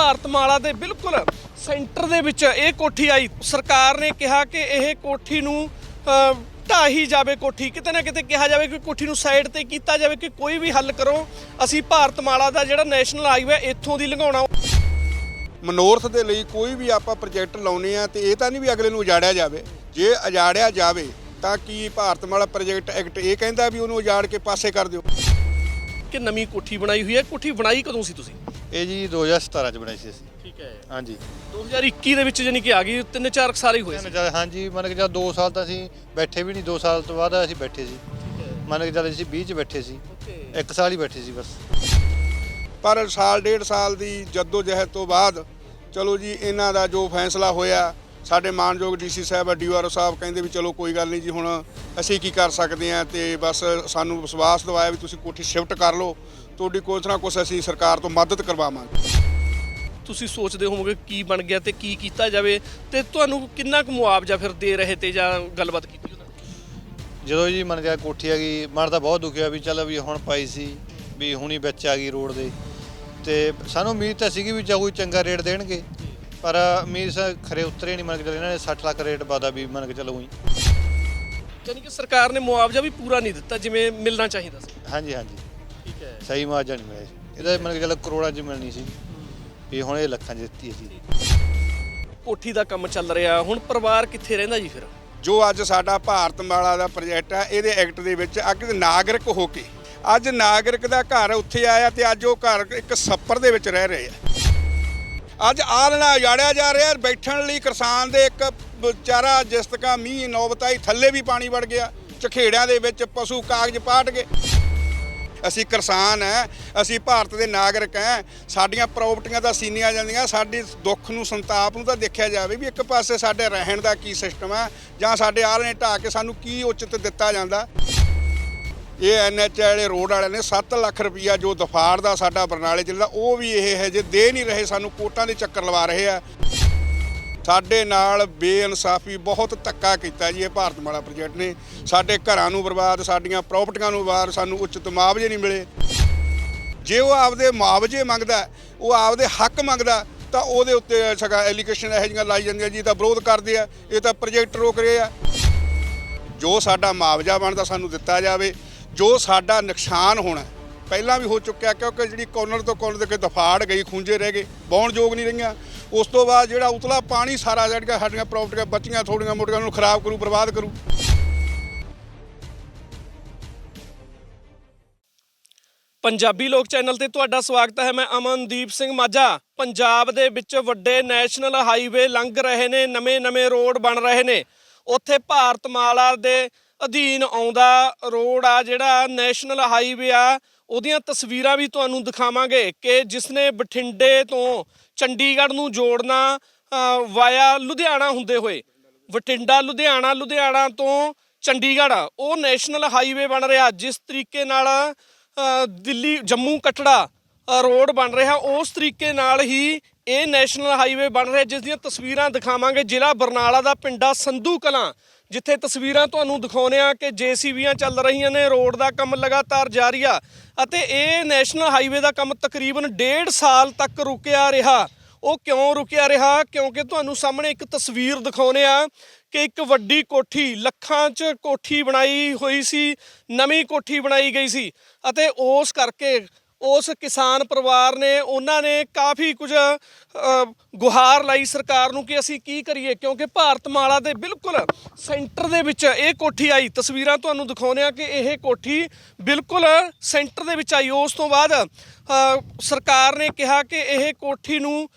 ਭਾਰਤਮਾਲਾ ਦੇ ਬਿਲਕੁਲ ਸੈਂਟਰ ਦੇ ਵਿੱਚ ਇਹ ਕੋਠੀ ਆਈ। ਸਰਕਾਰ ਨੇ ਕਿਹਾ ਕਿ ਇਹ ਕੋਠੀ ਨੂੰ ਢਾਹੀ ਜਾਵੇ ਕੋਠੀ। ਕਿਤੇ ਨਾ ਕਿਤੇ ਕਿਹਾ ਜਾਵੇ ਕਿ ਕੋਠੀ ਨੂੰ ਸਾਈਡ ਤੇ ਕੀਤਾ ਜਾਵੇ ਕਿ ਕੋਈ ਵੀ ਹੱਲ ਕਰੋ। ਅਸੀਂ ਭਾਰਤਮਾਲਾ ਦਾ ਜਿਹੜਾ ਨੈਸ਼ਨਲ ਹਾਈਵੇ ਇੱਥੋਂ ਦੀ ਲੰਘਾਉਣਾ। ਮਨੋਰਥ ਦੇ ਲਈ ਕੋਈ ਵੀ ਆਪਾਂ ਪ੍ਰੋਜੈਕਟ ਲਾਉਨੇ ਆ ਤੇ ਇਹ ਤਾਂ ਨਹੀਂ ਵੀ ਅਗਲੇ ਨੂੰ ਉਜਾੜਿਆ ਜਾਵੇ। ਜੇ ਉਜਾੜਿਆ ਜਾਵੇ ਤਾਂ ਕੀ ਭਾਰਤਮਾਲਾ ਪ੍ਰੋਜੈਕਟ ਐਕਟ ਇਹ ਕਹਿੰਦਾ ਵੀ ਉਹਨੂੰ ਉਜਾੜ ਕੇ ਪਾਸੇ ਕਰ ਦਿਓ? ਕਿ ਨਵੀਂ ਕੋਠੀ ਬਣਾਈ ਹੋਈ ਹੈ। ਕੋਠੀ ਬਣਾਈ ਕਦੋਂ ਸੀ ਤੁਸੀਂ? ਇਹ ਜੀ 2017 ਚ ਬਣਾਈ ਸੀ ਅਸੀਂ। ਠੀਕ ਹੈ। ਹਾਂਜੀ। 2021 ਦੇ ਵਿੱਚ ਜਾਨੀ ਕਿ ਆ ਗਈ ਤਿੰਨ ਚਾਰ ਸਾਲ ਹੀ ਹੋਏ ਸੀ। ਜਦ ਹਾਂਜੀ ਮੰਨ ਕੇ ਜਦ 2 ਸਾਲ ਤਾਂ ਅਸੀਂ ਬੈਠੇ ਵੀ ਨਹੀਂ 2 ਸਾਲ ਤੋਂ ਬਾਅਦ ਅਸੀਂ ਬੈਠੇ ਸੀ। ਮੰਨ ਕੇ ਜਦ ਅਸੀਂ 20 ਚ ਬੈਠੇ ਸੀ। ਇੱਕ ਸਾਲ ਹੀ ਬੈਠੇ ਸੀ ਬਸ। ਪਰ ਸਾਲ ਡੇਢ ਸਾਲ ਦੀ ਜੱਦੋ ਜਹਿਦ ਤੋਂ ਬਾਅਦ ਚਲੋ ਜੀ ਇਹਨਾਂ ਦਾ ਜੋ ਫੈਸਲਾ ਹੋਇਆ ਸਾਡੇ ਮਾਨਯੋਗ ਡੀਸੀ ਸਾਹਿਬ ਡੀਆਰਓ ਸਾਹਿਬ ਕਹਿੰਦੇ ਵੀ ਚਲੋ ਕੋਈ ਗੱਲ ਨਹੀਂ ਜੀ ਹੁਣ ਅਸੀਂ ਕੀ ਕਰ ਸਕਦੇ ਹਾਂ ਤੇ ਬਸ ਸਾਨੂੰ ਵਿਸ਼ਵਾਸ ਦਿਵਾਇਆ ਵੀ ਤੁਸੀਂ ਕੋਠੀ ਸ਼ਿਫਟ ਕਰ ਲਓ। ਤੁਹਾਡੀ ਕੁਛ ਨਾ ਕੁਛ ਅਸੀਂ ਸਰਕਾਰ ਤੋਂ ਮਦਦ ਕਰਵਾਵਾਂਗੇ। ਤੁਸੀਂ ਸੋਚਦੇ ਹੋਵੋਗੇ ਕੀ ਬਣ ਗਿਆ ਤੇ ਕੀ ਕੀਤਾ ਜਾਵੇ ਤੇ ਤੁਹਾਨੂੰ ਕਿੰਨਾ ਕੁ ਮੁਆਵਜ਼ਾ ਫਿਰ ਦੇ ਰਹੇ ਤੇ ਜਾਂ ਗੱਲਬਾਤ ਕੀਤੀ ਉਹਨਾਂ? ਜਦੋਂ ਜੀ ਮੰਨ ਗਿਆ ਕੋਠੀ ਆ ਗਈ ਮਨ ਤਾਂ ਬਹੁਤ ਦੁਖਿਆ ਵੀ ਚੱਲ ਵੀ ਹੁਣ ਪਾਈ ਸੀ ਵੀ ਹੁਣੀ ਵਿੱਚ ਆ ਗਈ ਰੋਡ ਦੇ। ਤੇ ਸਾਨੂੰ ਉਮੀਦ ਤਾਂ ਸੀਗੀ ਵੀ ਜਾਂ ਕੋਈ ਚੰਗਾ ਰੇਟ ਦੇਣਗੇ ਪਰ ਉਮੀਦ ਸਾ ਖਰੇ ਉਤਰੇ ਨਹੀਂ ਮੰਨ ਕੇ ਚੱਲ ਇਹਨਾਂ ਨੇ 60 ਲੱਖ ਰੇਟ ਵਾਦਾ ਵੀ ਮੰਨ ਕੇ ਚੱਲੋ ਉਹੀ ਯਾਨੀ ਕਿ ਸਰਕਾਰ ਨੇ ਮੁਆਵਜ਼ਾ ਵੀ ਪੂਰਾ ਨਹੀਂ ਦਿੱਤਾ ਜਿਵੇਂ ਮਿਲਣਾ ਚਾਹੀਦਾ ਸੀ। ਹਾਂਜੀ ਹਾਂਜੀ। ਸਹੀ ਮੁਆਵਜ਼ਾ ਨਹੀਂ ਮਿਲਿਆ ਇਹਦਾ ਮੰਨ ਕੇ ਚੱਲ ਕਰੋੜਾਂ ਚ ਮਿਲਣੀ ਸੀ। ਵੀ ਹੁਣ ਇਹ ਲੱਖਾਂ ਚ ਦਿੱਤੀ ਹੈ ਜੀ। ਕੋਠੀ ਦਾ ਕੰਮ ਚੱਲ ਰਿਹਾ। ਹੁਣ ਪਰਿਵਾਰ ਕਿੱਥੇ ਰਹਿੰਦਾ ਜੀ ਫਿਰ? ਜੋ ਅੱਜ ਸਾਡਾ ਭਾਰਤਮਾਲਾ ਦਾ ਪ੍ਰੋਜੈਕਟ ਹੈ ਇਹਦੇ ਐਕਟ ਦੇ ਵਿੱਚ ਅੱਗੇ ਨਾਗਰਿਕ ਹੋ ਕੇ ਅੱਜ ਨਾਗਰਿਕ ਦਾ ਘਰ ਉੱਥੇ ਆਇਆ ਤੇ ਅੱਜ ਉਹ ਘਰ ਇੱਕ ਛੱਪਰ ਦੇ ਵਿੱਚ ਰਹਿ ਰਹੇ ਆ। ਅੱਜ ਆਲਣਾ ਉਜਾੜਿਆ ਜਾ ਰਿਹਾ ਬੈਠਣ ਲਈ ਕਿਸਾਨ ਦੇ ਇੱਕ ਵਿਚਾਰਾ ਜਿਸ ਤੱਕ ਮੀਂਹ ਨੌਬਤਾਈ ਥੱਲੇ ਵੀ ਪਾਣੀ ਵੜ ਗਿਆ ਝਖੇੜਿਆਂ ਦੇ ਵਿੱਚ ਪਸ਼ੂ ਕਾਗਜ਼ ਪਾਟ ਗਏ। ਅਸੀਂ ਕਿਸਾਨ ਹੈ ਅਸੀਂ ਭਾਰਤ ਦੇ ਨਾਗਰਿਕ ਹੈ ਸਾਡੀਆਂ ਪ੍ਰਾਪਰਟੀਆਂ ਤਾਂ ਸੀਨੀਆਂ ਜਾਂਦੀਆਂ, ਸਾਡੀ ਦੁੱਖ ਨੂੰ, ਸੰਤਾਪ ਨੂੰ ਤਾਂ ਦੇਖਿਆ ਜਾਵੇ ਵੀ ਇੱਕ ਪਾਸੇ ਸਾਡੇ ਰਹਿਣ ਦਾ ਕੀ ਸਿਸਟਮ ਹੈ ਜਾਂ ਸਾਡੇ ਆਲਣੇ ਢਾਹ ਕੇ ਸਾਨੂੰ ਕੀ ਉਚਿਤ ਦਿੱਤਾ ਜਾਂਦਾ। ਇਹ ਐਨਐਚ ਵਾਲੇ ਰੋਡ ਵਾਲਿਆਂ ਨੇ 7 ਲੱਖ ਰੁਪਈਆ ਜੋ ਦਫਾੜ ਦਾ ਸਾਡਾ ਬਰਨਾਲੇ ਜ਼ਿਲ੍ਹਾ ਦਾ, ਉਹ ਵੀ ਇਹ ਹੈ, ਜੇ ਦੇ ਨਹੀਂ ਰਹੇ ਸਾਨੂੰ, ਕੋਟਾਂ ਦੇ ਚੱਕਰ ਲਵਾ ਰਹੇ ਆ। ਸਾਡੇ ਨਾਲ ਬੇਇਨਸਾਫੀ ਬਹੁਤ ਧੱਕਾ ਕੀਤਾ ਜੀ ਇਹ ਭਾਰਤ ਭਾਰਤਮਾਲਾ ਪ੍ਰੋਜੈਕਟ ਨੇ। ਸਾਡੇ ਘਰਾਂ ਨੂੰ ਬਰਬਾਦ, ਸਾਡੀਆਂ ਪ੍ਰਾਪਰਟੀਆਂ ਨੂੰ ਬਰਬਾਦ, ਸਾਨੂੰ ਉਚਿਤ ਮੁਆਵਜ਼ੇ ਨਹੀਂ ਮਿਲੇ। ਜੇ ਉਹ ਆਪਦੇ ਮੁਆਵਜ਼ੇ ਮੰਗਦਾ, ਉਹ ਆਪਦੇ ਹੱਕ ਮੰਗਦਾ, ਤਾਂ ਉਹਦੇ ਉੱਤੇ ਸਗਾ ਐਲੀਗੇਸ਼ਨ ਇਹੋ ਜਿਹੀਆਂ ਲਾਈ ਜਾਂਦੀਆਂ ਜੀ, ਇਹ ਤਾਂ ਵਿਰੋਧ ਕਰਦੇ ਆ, ਇਹ ਤਾਂ ਪ੍ਰੋਜੈਕਟ ਰੋਕ ਰਹੇ ਆ। ਜੋ ਸਾਡਾ ਮੁਆਵਜ਼ਾ ਬਣਦਾ ਸਾਨੂੰ ਦਿੱਤਾ ਜਾਵੇ, ਜੋ ਸਾਡਾ ਨੁਕਸਾਨ ਹੋਣਾ, ਪਹਿਲਾਂ ਵੀ ਹੋ ਚੁੱਕਿਆ ਕਿਉਂਕਿ ਜਿਹੜੀ ਕੋਨਰ ਤੋਂ ਕੋਨਰ ਦੇ ਕੇ ਦਫਾੜ ਗਈ ਖੁੰਝੇ ਰਹਿ ਗਏ, ਬੌਣ ਯੋਗ ਨਹੀਂ ਰਹੀਆਂ। ਉਸ ਤੋਂ ਬਾਅਦ ਜਿਹੜਾ ਉਤਲਾ ਪਾਣੀ ਸਾਰਾ ਜਿਹੜੀਆਂ ਸਾਡੀਆਂ ਪ੍ਰਾਪਰਟੀਆਂ ਬਚੀਆਂ, ਥੋੜੀਆਂ ਮੋਟੀਆਂ ਨੂੰ ਖਰਾਬ ਕਰੂ, ਬਰਬਾਦ ਕਰੂ। ਪੰਜਾਬੀ ਲੋਕ ਚੈਨਲ ਤੇ ਤੁਹਾਡਾ ਸਵਾਗਤ ਹੈ, ਮੈਂ ਅਮਨਦੀਪ ਸਿੰਘ ਮਾਝਾ। ਪੰਜਾਬ ਦੇ ਵਿੱਚ ਵੱਡੇ ਨੈਸ਼ਨਲ ਹਾਈਵੇ ਲੰਘ ਰਹੇ ਨੇ ਨਵੇਂ-ਨਵੇਂ ਰੋਡ ਬਣ ਰਹੇ ਨੇ। ਉੱਥੇ ਭਾਰਤ ਮਾਲਾ ਦੇ ਅਧੀਨ ਆਉਂਦਾ ਰੋਡ ਆ, ਜਿਹੜਾ ਨੈਸ਼ਨਲ ਹਾਈਵੇ ਆ, ਉਹਦੀਆਂ ਤਸਵੀਰਾਂ ਵੀ ਤੁਹਾਨੂੰ ਦਿਖਾਵਾਂਗੇ ਕਿ ਜਿਸ ਨੇ ਬਠਿੰਡੇ ਤੋਂ ਚੰਡੀਗੜ੍ਹ ਨੂੰ ਜੋੜਨਾ ਵਾਇਆ ਲੁਧਿਆਣਾ ਹੁੰਦੇ ਹੋਏ। ਬਠਿੰਡਾ, ਲੁਧਿਆਣਾ ਲੁਧਿਆਣਾ ਤੋਂ ਚੰਡੀਗੜ੍ਹ ਉਹ ਨੈਸ਼ਨਲ ਹਾਈਵੇ ਬਣ ਰਿਹਾ। ਜਿਸ ਤਰੀਕੇ ਨਾਲ ਦਿੱਲੀ, ਜੰਮੂ ਕਟੜਾ ਰੋਡ ਬਣ ਰਿਹਾ, ਉਸ ਤਰੀਕੇ ਨਾਲ ਹੀ ਇਹ ਨੈਸ਼ਨਲ ਹਾਈਵੇ ਬਣ ਰਿਹਾ। ਜਿਸ ਦੀਆਂ ਤਸਵੀਰਾਂ ਦਿਖਾਵਾਂਗੇ। ਜ਼ਿਲ੍ਹਾ ਬਰਨਾਲਾ ਦਾ ਪਿੰਡਾ ਸੰਧੂ ਕਲਾਂ। ਜਿੱਥੇ ਤਸਵੀਰਾਂ ਤੁਹਾਨੂੰ ਦਿਖਾਉਨੇ ਆ ਕਿ ਜੀਸੀਬੀਆਂ ਚੱਲ ਰਹੀਆਂ ਨੇ, ਰੋਡ ਦਾ ਕੰਮ ਲਗਾਤਾਰ ਜਾਰੀ ਆ ਅਤੇ ਇਹ ਨੈਸ਼ਨਲ ਹਾਈਵੇ ਦਾ ਕੰਮ ਤਕਰੀਬਨ 1.5 ਸਾਲ ਤੱਕ ਰੁਕਿਆ ਰਿਹਾ। ਉਹ ਕਿਉਂ ਰੁਕਿਆ ਰਿਹਾ? ਕਿਉਂਕਿ ਤੁਹਾਨੂੰ ਸਾਹਮਣੇ ਇੱਕ ਤਸਵੀਰ ਦਿਖਾਉਨੇ ਆ ਕਿ ਇੱਕ ਵੱਡੀ ਕੋਠੀ ਲੱਖਾਂ 'ਚ ਕੋਠੀ ਬਣਾਈ ਹੋਈ ਸੀ, ਨਵੀਂ ਕੋਠੀ ਬਣਾਈ ਗਈ ਸੀ ਅਤੇ ਉਸ ਕਰਕੇ ਉਸ ਕਿਸਾਨ ਪਰਿਵਾਰ ਨੇ, ਉਹਨਾਂ ਨੇ ਕਾਫੀ ਕੁਝ ਗੁਹਾਰ ਲਾਈ ਸਰਕਾਰ ਨੂੰ ਕਿ ਅਸੀਂ ਕੀ ਕਰੀਏ, ਕਿਉਂਕਿ ਭਾਰਤਮਾਲਾ ਦੇ ਬਿਲਕੁਲ ਸੈਂਟਰ ਦੇ ਵਿੱਚ ਇਹ ਕੋਠੀ ਆਈ। ਤਸਵੀਰਾਂ ਤੁਹਾਨੂੰ ਦਿਖਾਉਂਦੇ ਆ ਕਿ ਇਹ ਕੋਠੀ ਬਿਲਕੁਲ ਸੈਂਟਰ ਦੇ ਵਿੱਚ ਆਈ। ਉਸ ਤੋਂ ਬਾਅਦ ਸਰਕਾਰ ਨੇ ਕਿਹਾ ਕਿ ਇਹ ਕੋਠੀ ਨੂੰ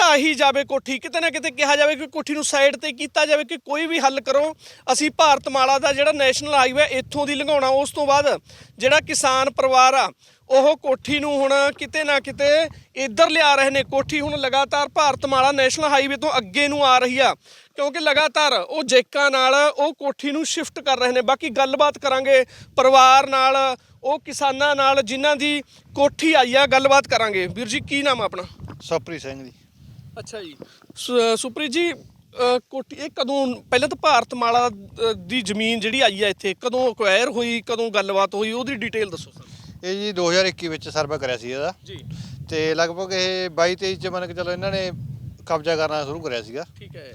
ਢਾਹੀ ਜਾਵੇ ਕੋਠੀ, ਕਿਤੇ ਨਾ ਕਿਤੇ ਕਿਹਾ ਜਾਵੇ ਕਿ ਕੋਠੀ ਨੂੰ ਸਾਈਡ ਤੇ ਕੀਤਾ ਜਾਵੇ ਕਿ ਕੋਈ ਵੀ ਹੱਲ ਕਰੋ। ਅਸੀਂ ਭਾਰਤਮਾਲਾ ਦਾ ਜਿਹੜਾ ਨੈਸ਼ਨਲ ਹਾਈਵੇ ਇੱਥੋਂ ਦੀ ਲੰਘਾਉਣਾ, ਉਸ ਤੋਂ ਬਾਅਦ ਜਿਹੜਾ ਕਿਸਾਨ ਪਰਿਵਾਰ ਆ, ਉਹ ਕੋਠੀ ਨੂੰ ਹੁਣ ਕਿਤੇ ਨਾ ਕਿਤੇ ਇੱਧਰ ਲਿਆ ਰਹੇ ਨੇ। ਕੋਠੀ ਹੁਣ ਲਗਾਤਾਰ ਭਾਰਤਮਾਲਾ ਨੈਸ਼ਨਲ ਹਾਈਵੇ ਤੋਂ ਅੱਗੇ ਨੂੰ ਆ ਰਹੀ ਆ, ਕਿਉਂਕਿ ਲਗਾਤਾਰ ਉਹ ਜੇਕਾਂ ਨਾਲ ਉਹ ਕੋਠੀ ਨੂੰ ਸ਼ਿਫਟ ਕਰ ਰਹੇ ਨੇ। ਬਾਕੀ ਗੱਲਬਾਤ ਕਰਾਂਗੇ ਪਰਿਵਾਰ ਨਾਲ, ਉਹ ਕਿਸਾਨਾਂ ਨਾਲ, ਜਿਨ੍ਹਾਂ ਦੀ ਕੋਠੀ ਆਈ ਆ, ਗੱਲਬਾਤ ਕਰਾਂਗੇ। ਵੀਰ ਜੀ, ਕੀ ਨਾਮ ਆ ਆਪਣਾ? ਸਪਰੀ ਸਿੰਘ ਜੀ। ਅੱਛਾ ਜੀ। ਸੁ- ਸੁਪ੍ਰੀਤ ਜੀ ਅ, ਕੋਠੀ ਇਹ ਕਦੋਂ ਪਹਿਲਾਂ ਤਾਂ ਭਾਰਤਮਾਲਾ ਅ, ਦੀ ਜ਼ਮੀਨ ਜਿਹੜੀ ਆਈ ਹੈ ਇੱਥੇ ਕਦੋਂ ਅਕਵਾਇਰ ਹੋਈ ਕਦੋਂ ਗੱਲਬਾਤ ਹੋਈ ਉਹਦੀ ਡਿਟੇਲ ਦੱਸੋ ਸਰ। ਇਹ ਜੀ 2021 ਵਿੱਚ ਸਰਵੇ ਕਰਿਆ ਸੀ ਇਹਦਾ। ਜੀ। ਤੇ ਲਗਭਗ ਇਹ 22 23 ਚ ਮੰਨ ਕੇ ਚਲੋ ਇਹਨਾਂ ਨੇ ਕਬਜ਼ਾ ਕਰਨਾ ਸ਼ੁਰੂ ਕਰਿਆ ਸੀਗਾ। ਠੀਕ ਹੈ।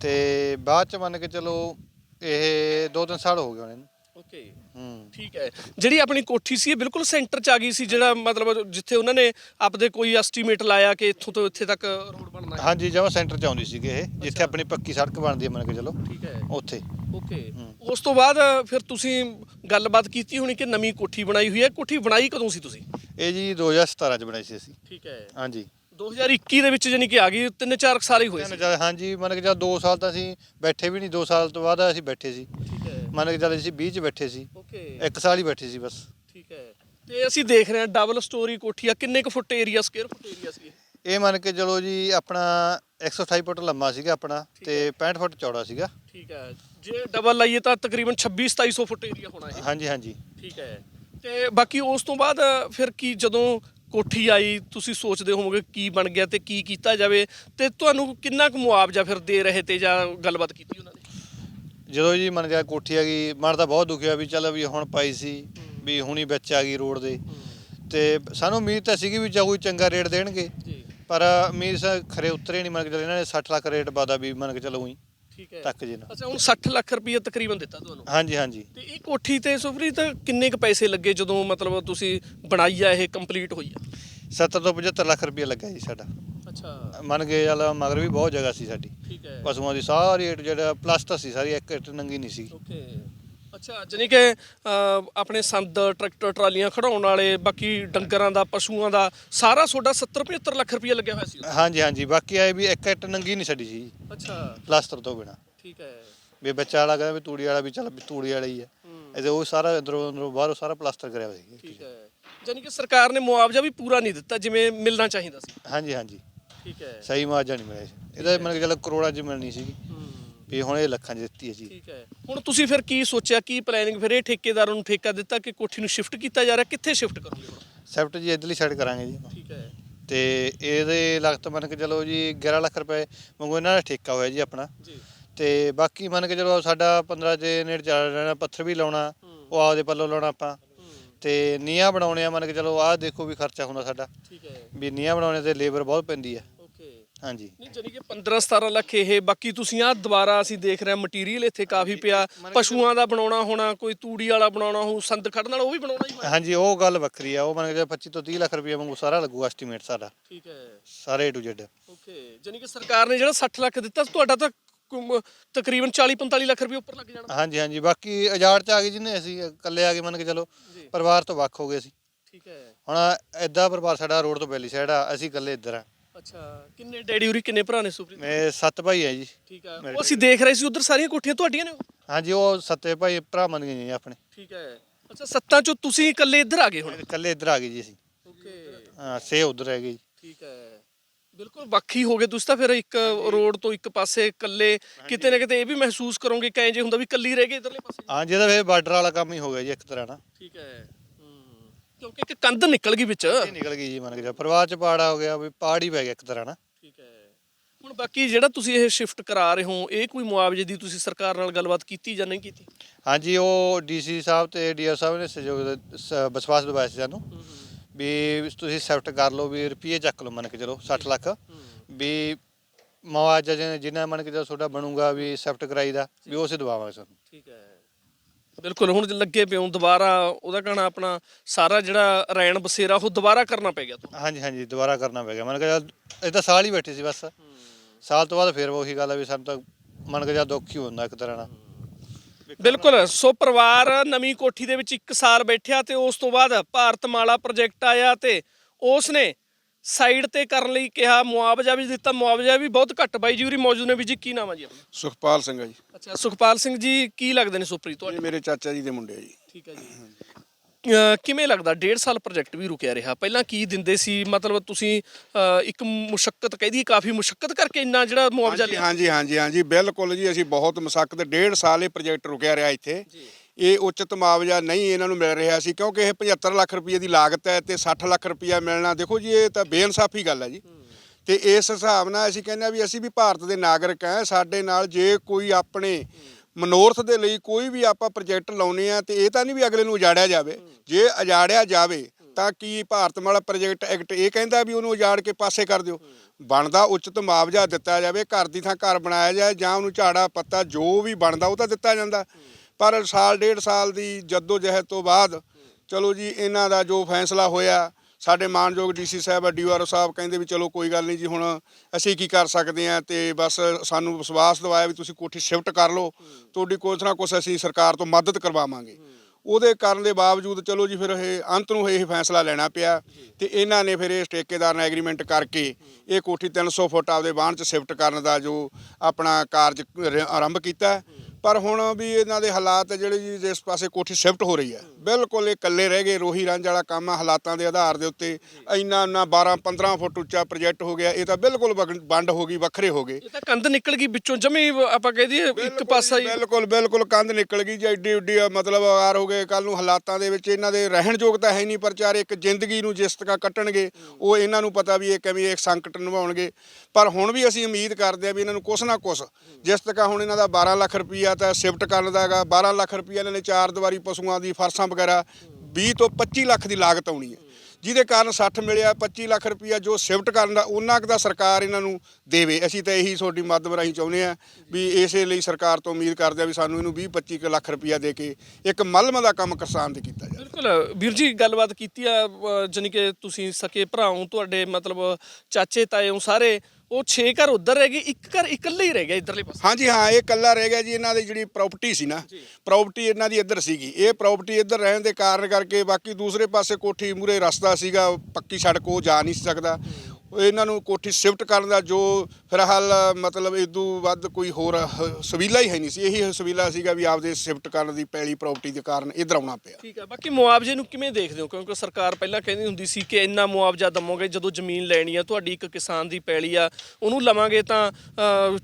ਤੇ ਬਾਅਦ ਚ ਮੰਨ ਕੇ ਚਲੋ ਇਹ 2-3 ਸਾਲ ਹੋ ਗਏ ਹੋਣੇ ਇਹਨੂੰ। ਓਕੇ। ਹੂੰ। ਠੀਕ ਹੈ। ਜਿਹੜੀ ਆਪਣੀ ਕੋਠੀ ਸੀ ਇਹ ਬਿਲਕੁਲ ਸੈਂਟਰ ਚ ਆ ਗਈ ਸੀ ਜਿਹੜਾ ਮਤਲਬ ਜਿੱਥੇ ਉਹਨਾਂ ਨੇ ਆਪਦੇ ਕੋਈ ਐਸਟੀਮੇਟ ਲਾਇਆ ਕਿ ਇੱਥੋਂ ਤੋਂ ਇੱਥੇ ਤੱਕ ਰੋਡ ਬਣਨਾ ਹੈ? ਹਾਂਜੀ ਜਮਾ ਸੈਂਟਰ ਚ ਆਉਂਦੀ ਸੀਗੀ ਇਹ ਜਿੱਥੇ ਆਪਣੀ ਪੱਕੀ ਸੜਕ ਬਣਦੀ ਹੈ ਮੰਨ ਕੇ ਚਲੋ। ਠੀਕ ਹੈ। ਉੱਥੇ। ਓਕੇ। ਉਸ ਤੋਂ ਬਾਅਦ ਫਿਰ ਤੁਸੀਂ ਗੱਲਬਾਤ ਕੀਤੀ ਹੋਣੀ ਕਿ ਨਵੀਂ ਕੋਠੀ ਬਣਾਈ ਹੋਈ ਹੈ ਕੋਠੀ ਬਣਾਈ ਕਦੋਂ ਸੀ ਤੁਸੀਂ? ਇਹ ਜੀ 2017 ਚ ਬਣਾਈ ਸੀ ਅਸੀਂ। ਠੀਕ ਹੈ। ਹਾਂਜੀ। 2021 ਦੇ ਵਿੱਚ ਜਾਨੀ ਕਿ ਆ ਗਈ ਤਿੰਨ ਚਾਰ ਸਾਲ ਹੀ ਹੋਏ ਸੀ। ਹਾਂਜੀ ਮੰਨ ਕੇ ਜਦ 2 ਸਾਲ ਤਾਂ ਅਸੀਂ ਬੈਠੇ ਵੀ ਨਹੀਂ 2 ਸਾਲ ਤੋਂ ਬਾਅਦ ਅਸੀਂ ਬੈਠੇ ਸੀ। ਮੰਨ ਕੇ ਜਦ ਅਸੀਂ 20 ਚ ਬੈਠੇ ਸੀ। ਓਕੇ ਇੱਕ ਸਾਲ ਹੀ ਬੈਠੇ ਸੀ ਬਸ। ਠੀਕ ਹੈ। ਤੇ ਅਸੀਂ ਦੇਖ ਰਹੇ ਹਾਂ ਡਬਲ ਸਟੋਰੀ ਕੋਠੀ ਆ ਕਿੰਨੇ ਕੁ foot area square foot area ਸੀ ਇਹ? ਇਹ ਮੰਨ ਕੇ ਚਲੋ ਜੀ ਆਪਣਾ 128 ਫੁੱਟ ਲੰਮਾ ਸੀਗਾ ਆਪਣਾ ਤੇ 65 ਫੁੱਟ ਚੌੜਾ ਸੀਗਾ। ਠੀਕ ਹੈ। ਜੇ ਡਬਲ ਲਾਈਏ ਤਾਂ ਤਕਰੀਬਨ 26 2700 ਫੁੱਟ ਏਰੀਆ ਹੋਣਾ ਇਹ। ਹਾਂਜੀ ਹਾਂਜੀ। ਠੀਕ ਹੈ। ਤੇ ਬਾਕੀ ਉਸ ਤੋਂ ਬਾਅਦ ਫਿਰ ਕੀ ਜਦੋਂ ਕੋਠੀ ਆਈ ਤੁਸੀਂ ਸੋਚਦੇ ਹੋਵੋਗੇ ਕੀ ਬਣ ਗਿਆ ਤੇ ਕੀ ਕੀਤਾ ਜਾਵੇ ਤੇ ਤੁਹਾਨੂੰ ਕਿੰਨਾ ਕੁ ਮੁਆਵਜ਼ਾ ਫਿਰ ਦੇ ਰਹੇ ਤੇ ਜਾਂ ਗੱਲਬਾਤ ਕੀਤੀ ਉਹਨਾਂ ਨੇ? ਜਦੋਂ ਜੀ ਮੰਨ ਗਿਆ ਕੋਠੀ ਆ ਗਈ ਮਨ ਤਾਂ ਬਹੁਤ ਦੁਖਿਆ ਵੀ ਚੱਲ ਵੀ ਹੁਣ ਪਾਈ ਸੀ ਵੀ ਹੁਣੀ ਵਿੱਚ ਆ ਗਈ ਰੋਡ ਦੇ। ਤੇ ਸਾਨੂੰ ਉਮੀਦ ਤਾਂ ਸੀਗੀ ਵੀ ਜਾਂ ਕੋਈ ਚੰਗਾ ਰੇਟ ਦੇਣਗੇ ਜੀ। ਪਰ ਉਮੀਦ ਸਾ ਖਰੇ ਉਤਰੇ ਨਹੀਂ ਮੰਨ ਕੇ ਚੱਲ ਇਹਨਾਂ ਨੇ 60 ਲੱਖ ਰੇਟ ਵਾਦਾ ਵੀ ਮੰਨ ਕੇ ਚਲੋ ਠੀਕ ਹੈ। ਤੱਕ ਜੀ ਨਾ। ਅੱਛਾ ਹੁਣ 60 ਲੱਖ ਰੁਪਏ ਤਕਰੀਬਨ ਦਿੱਤਾ ਤੁਹਾਨੂੰ? ਹਾਂਜੀ ਹਾਂਜੀ। ਤੇ ਇਹ ਕੋਠੀ ਤੇ ਸੁਪਰੀ ਤਾਂ ਕਿੰਨੇ ਕੁ ਪੈਸੇ ਲੱਗੇ ਜਦੋਂ ਮਤਲਬ ਤੁਸੀਂ ਬਣਾਈ ਆ ਇਹ ਕੰਪਲੀਟ ਹੋਈ ਆ? 70 ਤੋਂ 75 ਲੱਖ ਰੁਪਏ ਲੱਗਾ ਜੀ ਸਾਡਾ। ਅੱਛਾ। ਮੰਨ ਕੇ ਚੱਲ ਮਗਰ ਵੀ ਬਹੁਤ ਜਗ੍ਹਾ ਸੀ ਸਾਡੀ। ਠੀਕ ਹੈ। ਪਸ਼ੂਆਂ ਦੀ ਸਾਰੀ ਏਟ ਜਿਹੜਾ ਪਲਾਸਟਰ ਸੀ ਸਾਰੀ ਇੱਕ ਇੱਟ ਨੰਗੀ ਨਹੀਂ ਸੀ। ਓਕੇ। ਅੱਛਾ ਜਾਨੀ ਕਿ ਆਪਣੇ ਸੰਦ ਟਰੈਕਟਰ ਟਰਾਲੀਆਂ ਖੜਾਉਣ ਵਾਲੇ ਬਾਕੀ ਡੰਗਰਾਂ ਦਾ ਪਸ਼ੂਆਂ ਦਾ ਸਾਰਾ ਤੁਹਾਡਾ 70 75 ਲੱਖ ਰੁਪਏ ਲੱਗਿਆ ਹੋਇਆ ਸੀ ਹਾਂਜੀ ਹਾਂਜੀ। ਬਾਕੀ ਆਏ ਵੀ ਇੱਕ ਇੱਟ ਨੰਗੀ ਨਹੀਂ ਸਾਡੀ ਸੀ। ਅੱਛਾ। ਪਲਾਸਟਰ ਤੋਂ ਬਿਨਾ। ਠੀਕ ਹੈ। ਵੀ ਬੱਚਾ ਵਾਲਾ ਕਹਿੰਦਾ ਵੀ ਤੂੜੀ ਵਾਲਾ ਵੀ ਚੱਲ ਵੀ ਤੂੜੀ ਵਾਲਾ ਹੀ ਹੈ। ਹੂੰ। ਇਹਦੇ ਉਹ ਸਾਰਾ ਅੰਦਰੋਂ ਅੰਦਰੋਂ ਬਾਹਰੋਂ ਸਾਰਾ ਪਲਾਸਟਰ ਕਰਿਆ ਹੋਇਆ ਸੀ। ਠੀਕ ਹੈ। ਜਾਨੀ ਕਿ ਸਰਕਾਰ ਨੇ ਮੁਆਵਜ਼ਾ ਵੀ ਪੂਰਾ ਨਹੀਂ ਦਿੱਤਾ ਜਿਵੇਂ ਮਿਲਣਾ ਚਾਹੀਦਾ ਸੀ। ਹਾਂਜੀ ਹਾਂਜੀ। ਠੀਕ ਹੈ। ਸਹੀ ਮੁਆਵਜ਼ਾ ਨਹੀਂ ਮਿਲਿਆ। ਇਹਦਾ ਮੰਨ ਕੇ ਚੱਲ ਕਰੋੜਾਂ ਚ ਮਿਲਣੀ ਸੀਗੀ। ਹੂੰ। ਵੀ ਹੁਣ ਇਹ ਲੱਖਾਂ ਚ ਦਿੱਤੀ ਹੈ ਜੀ। ਠੀਕ ਹੈ। ਹੁਣ ਤੁਸੀਂ ਫਿਰ ਕੀ ਸੋਚਿਆ ਕੀ ਪਲੈਨਿੰਗ ਫਿਰ ਇਹ ਠੇਕੇਦਾਰਾਂ ਨੂੰ ਠੇਕਾ ਦਿੱਤਾ ਕਿ ਕੋਠੀ ਨੂੰ ਸ਼ਿਫਟ ਕੀਤਾ ਜਾ ਰਿਹਾ ਕਿੱਥੇ ਸ਼ਿਫਟ ਕਰੋਗੇ? ਹੁਣ ਸੈਫਟ ਜੀ ਇਧਰਲੀ ਸਾਈਡ ਕਰਾਂਗੇ ਜੀ ਠੀਕ ਹੈ। ਤੇ ਇਹਦੇ ਲਗਤ ਮੰਨ ਕੇ ਚਲੋ ਜੀ 11 ਲੱਖ ਰੁਪਏ ਮੰਗੋ ਇਹਨਾਂ ਦਾ ਠੇਕਾ ਹੋਇਆ ਜੀ ਆਪਣਾ। ਜੀ। ਤੇ ਬਾਕੀ ਮੰਨ ਕੇ ਚਲੋ ਸਾਡਾ 15 ਦੇ ਨੇੜੇ ਚੱਲ ਰਹਿਣਾ ਪੱਥਰ ਵੀ ਲਾਉਣਾ ਉਹ ਆਪਦੇ ਪੱਲੋਂ ਲਾਉਣਾ ਆਪਾਂ। ਤੇ ਨੀਹਾਂ ਬਣਾਉਣੇ ਆ ਮੰਨ ਕੇ ਚਲੋ ਆਹ ਦੇਖੋ ਵੀ ਖਰਚਾ ਹੁੰਦਾ ਸਾਡਾ। ਠੀਕ ਹੈ। ਵੀ ਨੀਹਾਂ ਬਣਾਉਣੇ ਤੇ ਲੇਬਰ ਬਹੁਤ ਪੈਂਦੀ ਹੈ ਓਕੇ। ਹਾਂਜੀ। ਨਹੀਂ ਜਾਨੀ ਕਿ 15 17 ਲੱਖ ਇਹ ਬਾਕੀ ਤੁਸੀਂ ਆ ਦੁਬਾਰਾ ਅਸੀਂ ਦੇਖ ਰਹੇ ਮਟੀਰੀਅਲ ਇੱਥੇ ਕਾਫੀ ਪਿਆ। ਪਸ਼ੂਆਂ ਦਾ ਬਣਾਉਣਾ ਹੋਣਾ ਕੋਈ ਤੂੜੀ ਵਾਲਾ ਬਣਾਉਣਾ ਹੋ ਸੰਦ ਖੜਨ ਵਾਲਾ ਉਹ ਵੀ ਬਣਾਉਣਾ ਹੀ ਹੋਣਾ। ਹਾਂਜੀ ਉਹ ਗੱਲ ਵੱਖਰੀ ਆ। ਉਹ ਮੰਨ ਕੇ ਚਲੋ 25 ਤੋਂ 30 ਲੱਖ ਰੁਪਏ ਵਾਂਗੂ ਸਾਰਾ ਲੱਗੂ ਐਸਟੀਮੇਟ ਸਾਡਾ। ਠੀਕ ਹੈ। ਸਾਰੇ ਟੂ ਜ਼ੈਡ ਓਕੇ। ਜਾਨੀ ਕਿ ਸਰਕਾਰ ਨੇ ਜਿਹੜਾ 60 ਲੱਖ ਦਿੱਤਾ ਤੁਹਾਡਾ ਤਾਂ ਤਕਰੀਬਨ 40 45 ਲੱਖ ਰੁਪਏ ਉੱਪਰ ਲੱਗ ਜਾਣਾ। ਹਾਂਜੀ ਹਾਂਜੀ। ਬਾਕੀ ਉਜਾੜ ਚ ਆ ਗਏ ਜਿਹਨੇ ਅਸੀਂ ਇਕੱਲੇ ਆ ਕੇ ਮੰਨ ਕੇ ਚਲੋ। ਜੀ। ਪਰਿਵਾਰ ਤੋਂ ਵੱਖ ਹੋ ਗਏ ਸੀ ਠੀਕ ਹੈ। ਹੁਣ ਐਦਾਂ ਪਰਿਵਾਰ ਸਾਡਾ ਰੋਡ ਤੋਂ ਬੈਲੀ ਸਾਈਡ ਆ ਅਸੀਂ ਇਕੱਲੇ ਇੱਧਰ ਆ। ਅੱਛਾ ਕਿੰਨੇ ਡੈਡੀ ਉਰੀ ਕਿੰਨੇ ਭਰਾ ਨੇ ਸੁਪਰੀਮ ਮੇਰੇ ਸੱਤ ਭਾਈ ਆ ਜੀ। ਠੀਕ ਹੈ ਉਹ ਅਸੀਂ ਦੇਖ ਰਹੇ ਸੀ ਉਧਰ ਸਾਰੀਆਂ ਕੋਠੀਆਂ ਤੁਹਾਡੀਆਂ ਨੇ ਉਹ? ਹਾਂਜੀ ਉਹ ਸੱਤੇ ਭਾਈ ਭਰਾ ਮੰਨ ਗਏ ਜੀ ਆਪਣੇ। ਠੀਕ ਹੈ। ਅੱਛਾ ਸੱਤਾਂ ਚੋਂ ਤੁਸੀਂ ਇਕੱਲੇ ਇੱਧਰ ਆ ਗਏ ਹੁਣ? ਇਕੱਲੇ ਇੱਧਰ ਆ ਗਏ ਜੀ ਅਸੀਂ। ਓਕੇ। ਹਾਂ ਸੇ ਉਧਰ ਰਹਿ ਗਏ ਜੀ। ਠੀਕ ਹੈ। ਬਿਲਕੁਲ ਵੱਖੀ ਹੋ ਗਏ। ਤੁਸੀਂ ਤਾਂ ਫਿਰ ਇੱਕ ਰੋਡ ਤੋਂ ਇੱਕ ਪਾਸੇ ਇਕੱਲੇ ਕਿਤੇ ਨਾ ਕਿਤੇ ਇਹ ਵੀ ਮਹਿਸੂਸ ਕਰੋਗੇ ਕਿ ਇੰਜ ਹੁੰਦਾ ਵੀ ਇਕੱਲੀ ਰਹਿ ਗਏ ਇਧਰਲੇ ਪਾਸੇ। ਹਾਂ ਜਿਹਦਾ ਫਿਰ ਬਾਰਡਰ ਵਾਲਾ ਕੰਮ ਹੀ ਹੋ ਗਿਆ ਜੀ ਇੱਕ ਤਰ੍ਹਾਂ ਨਾਲ ਠੀਕ ਹੈ। ਹੂੰ ਕਿਉਂਕਿ ਇੱਕ ਕੰਧ ਨਿਕਲ ਗਈ ਵਿੱਚ। ਇਹ ਨਿਕਲ ਗਈ ਜੀ ਮੰਨ ਕੇ ਚਲੋ। ਪਰਿਵਾਰ ਚ ਪਾੜਾ ਹੋ ਗਿਆ ਵੀ ਪਹਾੜ ਹੀ ਪੈ ਗਿਆ ਇੱਕ ਤਰ੍ਹਾਂ ਨਾਲ ਠੀਕ ਹੈ। ਹੁਣ ਬਾਕੀ ਜਿਹੜਾ ਤੁਸੀਂ ਇਹ ਸ਼ਿਫਟ ਕਰਾ ਰਹੇ ਹੋ ਇਹ ਕੋਈ ਮੁਆਵਜ਼ੇ ਦੀ ਤੁਸੀਂ ਸਰਕਾਰ ਨਾਲ ਗੱਲਬਾਤ ਕੀਤੀ ਜਾਂ ਨਹੀਂ ਕੀਤੀ? ਹਾਂਜੀ ਉਹ ਡੀਸੀ ਸਾਹਿਬ ਤੇ ਡੀਆਰ ਸਾਹਿਬ ਨੇ ਸਹਿਯੋਗ ਦਾ- ਸ- ਵਿਸ਼ਵਾਸ ਦਿਵਾਇਆ ਸੀ ਸਾਨੂੰ। ਵੀ ਤੁਸੀਂ ਸੈਫਟ ਕਰ ਲਓ ਵੀ ਰੁਪਏ ਚੱਕ ਲਓ ਮੰਨ ਕੇ ਚਲੋ 60 ਲੱਖ। ਵੀ ਜਿਹਨੇ- ਜਿੰਨਾ ਮੰਨ ਕੇ ਚਲੋ ਤੁਹਾਡਾ ਬਣੂਗਾ ਵੀ ਸੈਫਟ ਕਰਾਈ ਦਾ ਵੀ ਉਹ ਅਸੀਂ ਦਵਾਵਾਂਗੇ ਸਾਨੂੰ ਠੀਕ ਹੈ। ਬਿਲਕੁਲ ਹੁਣ ਲੱਗੇ ਪਿਓ ਦੁਬਾਰਾ ਉਹਦਾ ਕਹਣਾ ਆਪਣਾ ਸਾਰਾ ਜਿਹੜਾ ਰੈਣ ਬਸੇਰਾ ਉਹ ਦੁਬਾਰਾ ਕਰਨਾ ਪੈ ਗਿਆ ਤੁਹਾਨੂੰ? ਹਾਂਜੀ ਹਾਂਜੀ ਦੁਬਾਰਾ ਕਰਨਾ ਪੈ ਗਿਆ। ਮੰਨ ਕੇ ਚੱਲ ਇਹ ਤਾਂ ਸਾਲ ਹੀ ਬੈਠੇ ਸੀ ਬਸ। ਸਾਲ ਤੋਂ ਬਾਅਦ ਫਿਰ ਉਹੀ ਗੱਲ ਆ ਵੀ ਸਾਨੂੰ ਤਾਂ ਮੰਨ ਕੇ ਜਾ ਦੁੱਖ ਹੀ ਹੁੰਦਾ ਇੱਕ ਤਰ੍ਹਾਂ ਨਾਲ। ਬਿਲਕੁਲ। ਸੋ ਪਰਿਵਾਰ ਨਵੀਂ ਕੋਠੀ ਦੇ ਵਿੱਚ 1 ਸਾਲ ਬੈਠਿਆ ਤੇ ਉਸ ਤੋਂ ਬਾਅਦ ਭਾਰਤਮਾਲਾ ਪ੍ਰੋਜੈਕਟ ਆਇਆ ਤੇ ਉਸ ਨੇ ਸਾਈਡ ਤੇ ਕਰਨ ਲਈ ਕਿਹਾ। ਮੁਆਵਜ਼ਾ ਵੀ ਦਿੱਤਾ। ਮੁਆਵਜ਼ਾ ਵੀ ਬਹੁਤ ਘੱਟ। ਬਾਈ ਜੀ ਉਰੀ ਮੌਜੂਦ ਨੇ। ਵੀ ਜੀ ਕੀ ਨਾਮ ਆ ਜੀ ਆਪਣਾ? ਸੁਖਪਾਲ ਸਿੰਘ ਆ ਜੀ। ਅੱਛਾ ਸੁਖਪਾਲ ਸਿੰਘ ਜੀ ਕੀ ਲੱਗਦੇ ਨੇ ਸੁਪ੍ਰੀਤ? ਤੁਹਾਡੇ ਇਹ ਮੇਰੇ ਚਾਚਾ ਜੀ ਦੇ ਮੁੰਡੇ ਆ ਜੀ। ਠੀਕ ਹੈ ਜੀ। ਕਿਵੇਂ ਲੱਗਦਾ? ਡੇਢ ਸਾਲ ਪ੍ਰੋਜੈਕਟ ਵੀ ਰੁਕਿਆ ਰਿਹਾ। ਪਹਿਲਾਂ ਕੀ ਦਿੰਦੇ ਸੀ? ਮਤਲਬ ਤੁਸੀਂ ਅਹ ਇੱਕ ਮੁਸ਼ਕਲ ਕਹਿਦੀ ਕਾਫੀ ਮੁਸ਼ਕਲ ਕਰਕੇ ਇੰਨਾ ਜਿਹੜਾ ਮੁਆਵਜ਼ਾ ਹਾਂਜੀ ਲਿਆ? ਹਾਂਜੀ ਹਾਂਜੀ ਹਾਂਜੀ। ਬਿਲਕੁਲ ਜੀ ਅਸੀਂ ਬਹੁਤ ਮਸਕਤ। ਡੇਢ ਸਾਲ ਇਹ ਪ੍ਰੋਜੈਕਟ ਰੁਕਿਆ ਰਿਹਾ ਇੱਥੇ। ਇਹ ਉਚਿਤ ਮੁਆਵਜ਼ਾ ਨਹੀਂ ਇਹਨਾਂ ਨੂੰ ਮਿਲ ਰਿਹਾ ਸੀ ਕਿਉਂਕਿ ਇਹ 75 ਲੱਖ ਰੁਪਏ ਦੀ ਲਾਗਤ ਹੈ ਤੇ 60 ਲੱਖ ਰੁਪਇਆ ਮਿਲਣਾ ਦੇਖੋ ਜੀ ਇਹ ਤਾਂ ਬੇਇਨਸਾਫੀ ਗੱਲ ਹੈ ਜੀ। ਤੇ ਇਸ ਹਿਸਾਬ ਨਾਲ ਅਸੀਂ ਕਹਿੰਦੇ ਹਾਂ ਵੀ ਅਸੀਂ ਵੀ ਭਾਰਤ ਦੇ ਨਾਗਰਿਕ ਹਾਂ। ਸਾਡੇ ਨਾਲ ਜੇ ਕੋਈ ਆਪਣੇ ਮਨੋਰਥ ਦੇ ਲਈ ਕੋਈ ਵੀ ਆਪਾਂ ਪ੍ਰੋਜੈਕਟ ਲਾਉਨੇ ਆ ਤੇ ਇਹ ਤਾਂ ਨਹੀਂ ਵੀ ਅਗਲੇ ਨੂੰ ਉਜਾੜਿਆ ਜਾਵੇ। ਜੇ ਉਜਾੜਿਆ ਜਾਵੇ ਤਾਂ ਕੀ ਭਾਰਤਮਾਲਾ ਪ੍ਰੋਜੈਕਟ ਐਕਟ ਇਹ ਕਹਿੰਦਾ ਵੀ ਉਹਨੂੰ ਉਜਾੜ ਕੇ ਪਾਸੇ ਕਰ ਦਿਓ। ਬਣਦਾ ਉਚਿਤ ਮੁਆਵਜ਼ਾ ਦਿੱਤਾ ਜਾਵੇ, ਘਰ ਦੀ ਥਾਂ ਘਰ ਬਣਾਇਆ ਜਾਏ ਜਾਂ ਉਹਨੂੰ ਝਾੜਾ ਪੱਤਾ ਜੋ ਵੀ ਬਣਦਾ ਉਹ ਤਾਂ ਦਿੱਤਾ ਜਾਂਦਾ। ਪਰ ਸਾਲ ਡੇਢ ਸਾਲ ਦੀ ਜੱਦੋ ਜਹਿਦ ਤੋਂ ਬਾਅਦ ਚਲੋ ਜੀ ਇਹਨਾਂ ਦਾ ਜੋ ਫੈਸਲਾ ਹੋਇਆ ਸਾਡੇ ਮਾਨਯੋਗ ਡੀਸੀ ਸਾਹਿਬ ਡੀਆਰਓ ਸਾਹਿਬ ਕਹਿੰਦੇ ਵੀ ਚਲੋ ਕੋਈ ਗੱਲ ਨਹੀਂ ਜੀ, ਹੁਣ ਅਸੀਂ ਕੀ ਕਰ ਸਕਦੇ ਹਾਂ ਤੇ ਬਸ ਸਾਨੂੰ ਵਿਸ਼ਵਾਸ ਦਿਵਾਇਆ ਵੀ ਤੁਸੀਂ ਕੋਠੀ ਸ਼ਿਫਟ ਕਰ ਲਓ। ਤੁਹਾਡੀ ਕੁਛ ਨਾ ਕੁਛ ਅਸੀਂ ਸਰਕਾਰ ਤੋਂ ਮਦਦ ਕਰਵਾਵਾਂਗੇ। ਉਹਦੇ ਕਰਨ ਦੇ ਬਾਵਜੂਦ ਚਲੋ ਜੀ, ਫਿਰ ਇਹ ਅੰਤ ਨੂੰ ਇਹ ਫੈਸਲਾ ਲੈਣਾ ਪਿਆ ਤੇ ਇਹਨਾਂ ਨੇ ਫਿਰ ਇਸ ਠੇਕੇਦਾਰ ਨਾਲ ਐਗਰੀਮੈਂਟ ਕਰਕੇ ਇਹ ਕੋਠੀ 300 ਫੁੱਟ ਆਪਦੇ ਬਾਹਣ ਚ ਸ਼ਿਫਟ ਕਰਨ ਦਾ ਜੋ ਆਪਣਾ ਕਾਰਜ ਆਰੰਭ ਕੀਤਾ। ਪਰ ਹੁਣ ਵੀ ਇਹਨਾਂ ਦੇ ਹਾਲਾਤ ਜਿਹੜੇ ਜੀ ਜਿਸ ਪਾਸੇ ਕੋਠੀ ਸ਼ਿਫਟ ਹੋ ਰਹੀ ਹੈ। ਬਿਲਕੁਲ ਇਹ ਇਕੱਲੇ ਰਹਿ ਗਏ ਰੋਹੀ ਰੰਜ ਵਾਲਾ ਕੰਮ ਆ ਹਾਲਾਤਾਂ ਦੇ ਆਧਾਰ ਦੇ ਉੱਤੇ। ਇੰਨਾ ਇੰਨਾ 12 15 ਫੁੱਟ ਉੱਚਾ ਪ੍ਰੋਜੈਕਟ ਹੋ ਗਿਆ ਇਹ ਤਾਂ ਬਿਲਕੁਲ ਵੰਡ ਹੋ ਗਈ ਵੱਖਰੇ ਹੋ ਗਏ। ਇਹ ਤਾਂ ਕੰਧ ਨਿਕਲ ਗਈ ਵਿੱਚੋਂ ਜਮੀ ਆਪਾਂ ਕਹਿ ਦਈਏ ਇੱਕ ਪਾਸਾ ਹੀ। ਬਿਲਕੁਲ ਬਿਲਕੁਲ ਕੰਧ ਨਿਕਲ ਗਈ ਜੀ ਐਡੀ ਉੱਡੀ ਮਤਲਬ ਆਰ ਹੋ ਗਏ ਕੱਲ ਨੂੰ ਹਾਲਾਤਾਂ ਦੇ ਵਿੱਚ ਇਹਨਾਂ ਦੇ ਰਹਿਣ ਯੋਗ ਤਾਂ ਹੈ ਨਹੀਂ ਪਰ ਚਾਰੇ ਇੱਕ ਜ਼ਿੰਦਗੀ ਨੂੰ ਜਿਸ ਤਰ੍ਹਾਂ ਕੱਟਣਗੇ ਉਹ ਇਹਨਾਂ ਨੂੰ ਪਤਾ ਵੀ ਇਹ ਕਿਵੇਂ ਇੱਕ ਸੰਕਟ ਨਿਭਾਉਣਗੇ। ਪਰ ਹੁਣ ਵੀ ਅਸੀਂ ਉਮੀਦ ਕਰਦੇ ਹਾਂ ਵੀ ਇਹਨਾਂ ਨੂੰ ਕੁਛ ਨਾ ਕੁਛ ਜਿਸ ਤਰ੍ਹਾਂ ਹੁਣ ਇਹਨਾਂ ਦਾ 12 ਲੱਖ ਰੁਪਈਆ ਤਾਂ ਸ਼ਿਫਟ ਕਰਨ ਦਾ ਹੈਗਾ 12 ਲੱਖ ਰੁਪਈਆ ਇਹਨਾਂ ਨੇ ਚਾਰ ਦੀਵਾਰੀ ਪਸ਼ੂਆਂ ਦੀ ਫਰਸਾਂ ਵਗੈਰਾ 20 ਤੋਂ 25 ਲੱਖ ਦੀ ਲਾਗਤ ਆਉਣੀ ਹੈ। ਜਿਹਦੇ ਕਾਰਨ 60 ਮਿਲਿਆ 25 ਲੱਖ ਰੁਪਈਆ ਜੋ ਸ਼ਿਫਟ ਕਰਨ ਦਾ ਉਹਨਾਂ ਕੁ ਦਾ ਸਰਕਾਰ ਇਹਨਾਂ ਨੂੰ ਦੇਵੇ। ਅਸੀਂ ਤਾਂ ਇਹੀ ਤੁਹਾਡੀ ਮਦਦ ਰਾਹੀਂ ਚਾਹੁੰਦੇ ਆ ਵੀ ਇਸੇ ਲਈ ਸਰਕਾਰ ਤੋਂ ਉਮੀਦ ਕਰਦੇ ਆ ਵੀ ਸਾਨੂੰ ਇਹਨੂੰ 20 25 ਲੱਖ ਰੁਪਈਆ ਦੇ ਕੇ ਇੱਕ ਮਲਮ ਦਾ ਕੰਮ ਕਿਸਾਨ ਦੇ ਕੀਤਾ ਜਾਵੇ। ਬਿਲਕੁਲ। ਵੀਰ ਜੀ ਗੱਲਬਾਤ ਕੀਤੀ ਆ ਅ, ਜਾਣੀ ਕਿ ਤੁਸੀਂ ਸਕੇ ਭਰਾਓ ਤੁਹਾਡੇ ਮਤਲਬ ਚਾਚੇ ਤਾਏ ਸਾਰੇ। ਉਹ 6 ਘਰ ਉਧਰ ਰਹਿ ਗਏ ਇੱਕ ਘਰ ਇਕੱਲੇ ਹੀ ਰਹਿ ਗਿਆ ਇਧਰਲੇ ਪਾਸੇ। ਹਾਂਜੀ ਹਾਂ ਇਹ ਕੱਲਾ ਰਹਿ ਗਿਆ ਜੀ ਇਹਨਾਂ ਦੀ ਜਿਹੜੀ ਪ੍ਰਾਪਰਟੀ ਸੀ ਨਾ ਪ੍ਰਾਪਰਟੀ ਇਹਨਾਂ ਦੀ ਇੱਧਰ ਸੀਗੀ। ਇਹ ਪ੍ਰਾਪਰਟੀ ਇੱਧਰ ਰਹਿਣ ਦੇ ਕਾਰਨ ਕਰਕੇ ਬਾਕੀ ਦੂਸਰੇ ਪਾਸੇ ਕੋਠੀ ਮੂਰੇ ਰਸਤਾ ਸੀਗਾ ਪੱਕੀ ਸੜਕ ਉਹ ਜਾ ਨਹੀਂ ਸਕਦਾ। ਇਹਨਾਂ ਨੂੰ ਕੋਠੀ ਸ਼ਿਫਟ ਕਰਨ ਦਾ ਜੋ ਫਿਲਹਾਲ ਮਤਲਬ ਇਦੋਂ ਵੱਧ ਕੋਈ ਹੋਰ ਸਬੀਲਾ ਹੀ ਹੈ ਨਹੀਂ ਸੀ। ਇਹੀ ਸਬੀਲਾ ਸੀਗਾ ਵੀ ਆਪਦੇ ਸ਼ਿਫਟ ਕਰਨ ਦੀ ਪੈਲੀ ਪ੍ਰਾਪਰਟੀ ਦੇ ਕਾਰਨ ਇੱਧਰ ਆਉਣਾ ਪਿਆ। ਠੀਕ ਹੈ ਬਾਕੀ ਮੁਆਵਜ਼ੇ ਨੂੰ ਕਿਵੇਂ ਦੇਖਦੇ ਹੋ? ਕਿਉਂਕਿ ਸਰਕਾਰ ਪਹਿਲਾਂ ਕਹਿੰਦੀ ਹੁੰਦੀ ਸੀ ਕਿ ਇੰਨਾ ਮੁਆਵਜ਼ਾ ਦਮੋਗੇ ਜਦੋਂ ਜ਼ਮੀਨ ਲੈਣੀ ਆ ਤੁਹਾਡੀ ਇੱਕ ਕਿਸਾਨ ਦੀ ਪੈਲੀ ਆ ਉਹਨੂੰ ਲਵਾਂਗੇ ਤਾਂ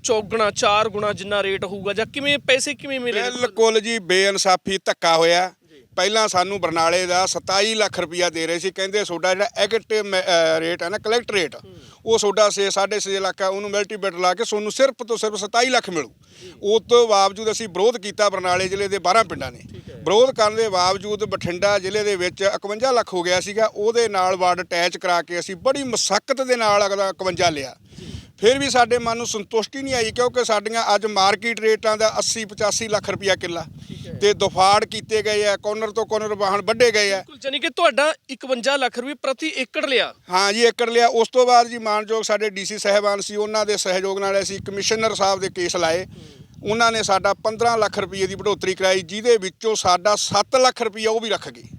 ਚੌਗੁਣਾ ਚਾਰ ਗੁਣਾ ਜਿੰਨਾ ਰੇਟ ਹੋਊਗਾ ਜਾਂ ਕਿਵੇਂ ਪੈਸੇ ਕਿਵੇਂ ਮਿਲੇ ਬਿਲਕੁਲ ਜੀ ਬੇਇਨਸਾਫੀ ਧੱਕਾ ਹੋਇਆ। ਪਹਿਲਾਂ ਸਾਨੂੰ ਬਰਨਾਲੇ ਦਾ 27 ਲੱਖ ਰੁਪਇਆ ਦੇ ਰਹੇ ਸੀ ਕਹਿੰਦੇ ਤੁਹਾਡਾ ਜਿਹੜਾ ਐਗਟ ਰੇਟ ਹੈ ਨਾ ਕਲੈਕਟ ਰੇਟ ਉਹ ਤੁਹਾਡਾ 6 6.5 ਲੱਖ ਹੈ ਉਹਨੂੰ ਮਲਟੀਪਲ ਲਾ ਕੇ ਤੁਹਾਨੂੰ ਸਿਰਫ ਤੋਂ ਸਿਰਫ 27 ਲੱਖ ਮਿਲੂ। ਉਸ ਤੋਂ ਬਾਵਜੂਦ ਅਸੀਂ ਵਿਰੋਧ ਕੀਤਾ ਬਰਨਾਲੇ ਜ਼ਿਲ੍ਹੇ ਦੇ 12 ਪਿੰਡਾਂ ਨੇ। ਵਿਰੋਧ ਕਰਨ ਦੇ ਬਾਵਜੂਦ ਬਠਿੰਡਾ ਜ਼ਿਲ੍ਹੇ ਦੇ ਵਿੱਚ 51 ਲੱਖ ਹੋ ਗਿਆ ਸੀਗਾ ਉਹਦੇ ਨਾਲ ਵਾਰਡ ਅਟੈਚ ਕਰਾ ਕੇ ਅਸੀਂ ਬੜੀ ਮੁਸ਼ੱਕਤ ਦੇ ਨਾਲ ਅਗਲਾ 51 ਲਿਆ। ਫਿਰ ਵੀ ਸਾਡੇ ਮਨ ਨੂੰ ਸੰਤੁਸ਼ਟੀ ਨਹੀਂ ਆਈ ਕਿਉਂਕਿ ਸਾਡੀਆਂ ਅੱਜ ਮਾਰਕੀਟ ਰੇਟਾਂ ਦਾ 80 85 ਲੱਖ ਰੁਪਇਆ ਕਿੱਲਾ। ਤੇ ਦਫਾੜ ਕੀਤੇ ਗਏ ਆ ਕੋਰਨਰ ਤੋਂ ਕੋਰਨਰ ਵਾਹਣ ਵੱਢੇ ਗਏ ਆ। ਬਿਲਕੁਲ ਜਾਨੀ ਕਿ ਤੁਹਾਡਾ 51 ਲੱਖ ਰੁਪਏ ਪ੍ਰਤੀ ਏਕੜ ਲਿਆ। ਹਾਂ ਜੀ ਏਕੜ ਲਿਆ। ਉਸ ਤੋਂ ਬਾਅਦ ਜੀ ਮਾਨਯੋਗ ਸਾਡੇ ਡੀਸੀ ਸਾਹਿਬਾਨ ਸੀ ਉਹਨਾਂ ਦੇ ਸਹਿਯੋਗ ਨਾਲ ਅਸੀਂ ਕਮਿਸ਼ਨਰ ਸਾਹਿਬ ਦੇ ਕੇਸ ਲਾਏ। ਉਹਨਾਂ ਨੇ ਸਾਡਾ 15 ਲੱਖ ਰੁਪਏ ਦੀ ਵਧੋਤਰੀ ਕਰਾਈ ਜਿਹਦੇ ਵਿੱਚੋਂ ਸਾਡਾ 7 ਲੱਖ ਰੁਪਇਆ ਉਹ ਵੀ ਰੱਖ ਗਏ।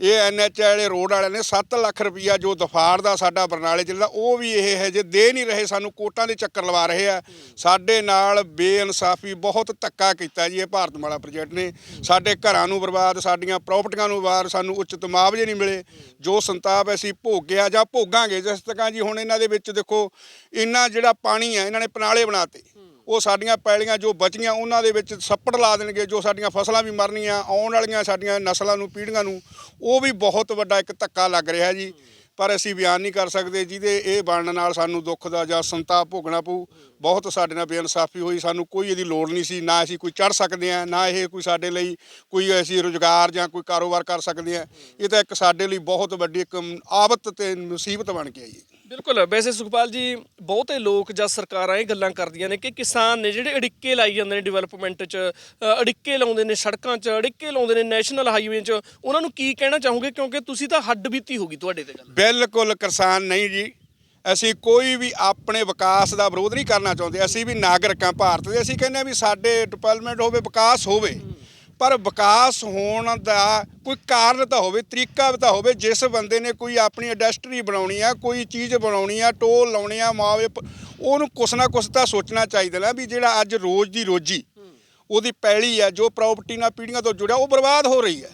ਇਹ ਐਨਐਚ ਵਾਲੇ ਰੋਡ ਵਾਲਿਆਂ ਨੇ 7 ਲੱਖ ਰੁਪਈਆ ਜੋ ਦਫਾੜ ਦਾ ਸਾਡਾ ਬਰਨਾਲੇ ਜ਼ਿਲ੍ਹੇ ਦਾ, ਉਹ ਵੀ ਇਹ ਹੈ ਜੇ ਦੇ ਨਹੀਂ ਰਹੇ, ਸਾਨੂੰ ਕੋਟਾਂ ਦੇ ਚੱਕਰ ਲਵਾ ਰਹੇ ਆ। ਸਾਡੇ ਨਾਲ ਬੇਇਨਸਾਫੀ ਬਹੁਤ ਧੱਕਾ ਕੀਤਾ ਜੀ ਇਹ ਭਾਰਤਮਾਲਾ ਪ੍ਰੋਜੈਕਟ ਨੇ। ਸਾਡੇ ਘਰਾਂ ਨੂੰ ਬਰਬਾਦ, ਸਾਡੀਆਂ ਪ੍ਰਾਪਰਟੀਆਂ ਨੂੰ ਬਾਹਰ ਸਾਨੂੰ ਉਚਿਤ ਮੁਆਵਜ਼ੇ ਨਹੀਂ ਮਿਲੇ। ਜੋ ਸੰਤਾਪ ਅਸੀਂ ਭੋਗਿਆ ਜਾਂ ਭੋਗਾਂਗੇ, ਜਿਸ ਤਰ੍ਹਾਂ ਜੀ ਹੁਣ ਇਹਨਾਂ ਦੇ ਵਿੱਚ ਦੇਖੋ, ਇੰਨਾ ਜਿਹੜਾ ਪਾਣੀ ਹੈ ਇਹਨਾਂ ਨੇ ਪਨਾਲੇ ਬਣਾਤੇ। ਉਹ ਸਾਡੀਆਂ ਪੈਲੀਆਂ ਜੋ ਬਚੀਆਂ, ਉਹਨਾਂ ਦੇ ਵਿੱਚ ਸੱਪੜ ਲਾ ਦੇਣਗੇ, ਜੋ ਸਾਡੀਆਂ ਫਸਲਾਂ ਵੀ ਮਰਨੀਆਂ, ਆਉਣ ਵਾਲੀਆਂ ਸਾਡੀਆਂ ਨਸਲਾਂ ਨੂੰ, ਪੀੜ੍ਹੀਆਂ ਨੂੰ, ਉਹ ਵੀ ਬਹੁਤ ਵੱਡਾ ਇੱਕ ਧੱਕਾ ਲੱਗ ਰਿਹਾ ਜੀ। ਪਰ ਅਸੀਂ ਬਿਆਨ ਨਹੀਂ ਕਰ ਸਕਦੇ ਜਿਹਦੇ ਇਹ ਬਣਨ ਨਾਲ ਸਾਨੂੰ ਦੁੱਖ ਦਾ ਜਾਂ ਸੰਤਾਪ ਭੋਗਣਾ ਪਊ। ਬਹੁਤ ਸਾਡੇ ਨਾਲ ਬੇਇਨਸਾਫੀ ਹੋਈ, ਸਾਨੂੰ ਕੋਈ ਇਹਦੀ ਲੋੜ ਨਹੀਂ ਸੀ, ਨਾ ਅਸੀਂ ਕੋਈ ਚੜ ਸਕਦੇ ਆ ਨਾ ਇਹ ਕੋਈ ਸਾਡੇ ਲਈ ਕੋਈ ਅਸੀਂ ਰੁਜ਼ਗਾਰ ਜਾਂ ਕੋਈ ਕਾਰੋਬਾਰ ਕਰ ਸਕਦੇ ਆ ਇਹ ਤਾਂ ਇੱਕ ਸਾਡੇ ਲਈ ਬਹੁਤ ਵੱਡੀ ਇੱਕ ਆਫਤ ਤੇ ਮੁਸੀਬਤ ਬਣ ਕੇ ਆਈ ਹੈ ਬਿਲਕੁਲ, ਵੈਸੇ ਸੁਖਪਾਲ ਜੀ, ਬਹੁਤੇ ਲੋਕ ਜਾਂ ਸਰਕਾਰਾਂ ਇਹ ਗੱਲਾਂ ਕਰਦੀਆਂ ਨੇ ਕਿ ਕਿਸਾਨ ਨੇ ਜਿਹੜੇ ਅੜਿੱਕੇ ਲਾਈ ਜਾਂਦੇ ਨੇ ਡਿਵੈਲਪਮੈਂਟ 'ਚ ਅੜਿੱਕੇ ਲਾਉਂਦੇ ਨੇ ਸੜਕਾਂ 'ਚ, ਅੜਿੱਕੇ ਲਾਉਂਦੇ ਨੇ ਨੈਸ਼ਨਲ ਹਾਈਵੇ 'ਚ, ਉਹਨਾਂ ਨੂੰ ਕੀ ਕਹਿਣਾ ਚਾਹੋਗੇ? ਕਿਉਂਕਿ ਤੁਸੀਂ ਤਾਂ ਹੱਡ ਬੀਤੀ ਹੋਗੀ ਤੁਹਾਡੇ ਤੇ ਗੱਲ। ਬਿਲਕੁਲ ਕਿਸਾਨ ਨਹੀਂ ਜੀ। ਅਸੀਂ ਕੋਈ ਵੀ ਆਪਣੇ ਵਿਕਾਸ ਦਾ ਵਿਰੋਧ ਨਹੀਂ ਕਰਨਾ ਚਾਹੁੰਦੇ। ਅਸੀਂ ਵੀ ਨਾਗਰਿਕ ਹਾਂ ਭਾਰਤ ਦੇ। ਅਸੀਂ ਕਹਿੰਦੇ ਹਾਂ ਵੀ ਸਾਡੇ ਡਿਵੈਲਪਮੈਂਟ ਹੋਵੇ, ਵਿਕਾਸ ਹੋਵੇ। ਪਰ ਵਿਕਾਸ ਹੋਣ ਦਾ ਕੋਈ ਕਾਰਨ ਤਾਂ ਹੋਵੇ, ਤਰੀਕਾ ਤਾਂ ਹੋਵੇ, ਜਿਸ ਬੰਦੇ ਨੇ ਕੋਈ ਆਪਣੀ ਇੰਡਸਟਰੀ ਬਣਾਉਣੀ ਆ, ਕੋਈ ਚੀਜ਼ ਬਣਾਉਣੀ ਆ ਟੋਲ ਲਾਉਣੀ ਆ ਮਾਵੇ ਉਹਨੂੰ ਕੁਛ ਨਾ ਕੁਛ ਤਾਂ ਸੋਚਣਾ ਚਾਹੀਦਾ ਨਾ ਵੀ ਜਿਹੜਾ ਅੱਜ ਰੋਜ਼ ਦੀ ਰੋਜੀ, ਉਹਦੀ ਪੈਲੀ ਆ, ਜੋ ਪ੍ਰਾਪਰਟੀ ਨਾਲ ਪੀੜ੍ਹੀਆਂ ਤੋਂ ਜੁੜਿਆ, ਉਹ ਬਰਬਾਦ ਹੋ ਰਹੀ ਹੈ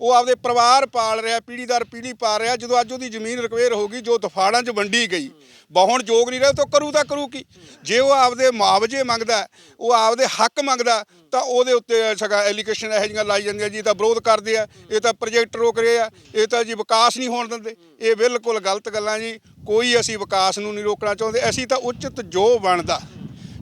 ਉਹ ਆਪਦੇ ਪਰਿਵਾਰ ਪਾਲ ਰਿਹਾ ਪੀੜ੍ਹੀਦਾਰ ਪੀੜ੍ਹੀ ਪਾ ਰਿਹਾ, ਜਦੋਂ ਅੱਜ ਉਹਦੀ ਜ਼ਮੀਨ ਰਿਕਵੇਅਰ ਹੋ ਗਈ, ਜੋ ਦਫਾੜਾਂ 'ਚ ਵੰਡੀ ਗਈ ਬਹੁਣ ਯੋਗ ਨਹੀਂ ਰਿਹਾ ਤਾਂ ਕਰੂ ਤਾਂ ਕਰੂ ਕੀ? ਜੇ ਉਹ ਆਪਦੇ ਮੁਆਵਜ਼ੇ ਮੰਗਦਾ, ਉਹ ਆਪਦੇ ਹੱਕ ਮੰਗਦਾ ਤਾਂ ਉਹਦੇ ਉੱਤੇ ਸਗਾ ਐਲੀਗੇਸ਼ਨ ਇਹੋ ਜਿਹੀਆਂ ਲਾਈ ਜਾਂਦੀਆਂ ਜੀ, ਇਹ ਤਾਂ ਵਿਰੋਧ ਕਰਦੇ ਆ, ਇਹ ਤਾਂ ਪ੍ਰੋਜੈਕਟ ਰੋਕ ਰਹੇ ਆ, ਇਹ ਤਾਂ ਜੀ ਵਿਕਾਸ ਨਹੀਂ ਹੋਣ ਦਿੰਦੇ। ਇਹ ਬਿਲਕੁਲ ਗਲਤ ਗੱਲਾਂ ਜੀ, ਕੋਈ ਅਸੀਂ ਵਿਕਾਸ ਨੂੰ ਨਹੀਂ ਰੋਕਣਾ ਚਾਹੁੰਦੇ, ਅਸੀਂ ਤਾਂ ਉਚਿਤ ਜੋ ਬਣਦਾ,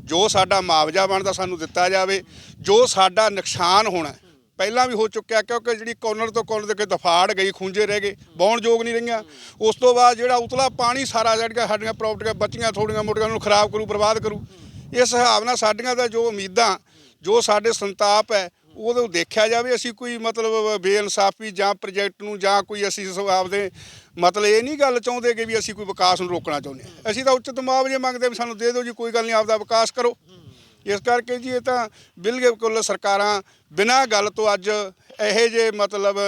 ਜੋ ਸਾਡਾ ਮੁਆਵਜ਼ਾ ਬਣਦਾ ਸਾਨੂੰ ਦਿੱਤਾ ਜਾਵੇ, ਜੋ ਸਾਡਾ ਨੁਕਸਾਨ ਹੋਣਾ ਪਹਿਲਾਂ ਵੀ ਹੋ ਚੁੱਕਿਆ ਕਿਉਂਕਿ ਜਿਹੜੀ ਕੋਨਰ ਤੋਂ ਕੋਨਰ ਦੇ ਕੇ ਦਫਾੜ ਗਈ, ਖੁੰਝੇ ਰਹਿ ਗਏ ਬਾਉਣ ਯੋਗ ਨਹੀਂ ਰਹੀਆਂ। ਉਸ ਤੋਂ ਬਾਅਦ ਜਿਹੜਾ ਉਤਲਾ ਪਾਣੀ ਸਾਰਾ ਜਿਹੜੀਆਂ ਸਾਡੀਆਂ ਪ੍ਰਾਪਰਟੀਆਂ ਬਚੀਆਂ, ਥੋੜੀਆਂ ਮੋਟੀਆਂ ਨੂੰ ਖਰਾਬ ਕਰੂ, ਬਰਬਾਦ ਕਰੂ। ਇਸ ਹਿਸਾਬ ਨਾਲ ਸਾਡੀਆਂ ਦਾ ਜੋ ਉਮੀਦਾਂ ਜੋ ਸਾਡੇ ਸੰਤਾਪ ਹੈ ਉਹਦੇ ਦੇਖਿਆ ਜਾਵੇ, ਅਸੀਂ ਕੋਈ ਮਤਲਬ ਬੇਇਨਸਾਫੀ ਜਾਂ ਪ੍ਰੋਜੈਕਟ ਨੂੰ ਜਾਂ ਕੋਈ ਅਸੀਂ ਸੋ ਆਪਦੇ ਮਤਲਬ ਇਹ ਨਹੀਂ ਗੱਲ ਚਾਹੁੰਦੇ ਕਿ ਵੀ ਅਸੀਂ ਕੋਈ ਵਿਕਾਸ ਨੂੰ ਰੋਕਣਾ ਚਾਹੁੰਦੇ ਹਾਂ। ਅਸੀਂ ਤਾਂ ਉੱਚਿਤ ਮੁਆਵਜ਼ੇ ਮੰਗਦੇ ਵੀ ਸਾਨੂੰ ਦੇ ਦਿਓ ਜੀ, ਕੋਈ ਗੱਲ ਨਹੀਂ, ਆਪਦਾ ਵਿਕਾਸ ਕਰੋ। ਇਸ ਕਰਕੇ ਜੀ ਇਹ ਤਾਂ ਬਿਲਕੁਲ ਸਰਕਾਰਾਂ ਬਿਨਾਂ ਗੱਲ ਤੋਂ ਅੱਜ ਇਹੋ ਜੇ ਮਤਲਬ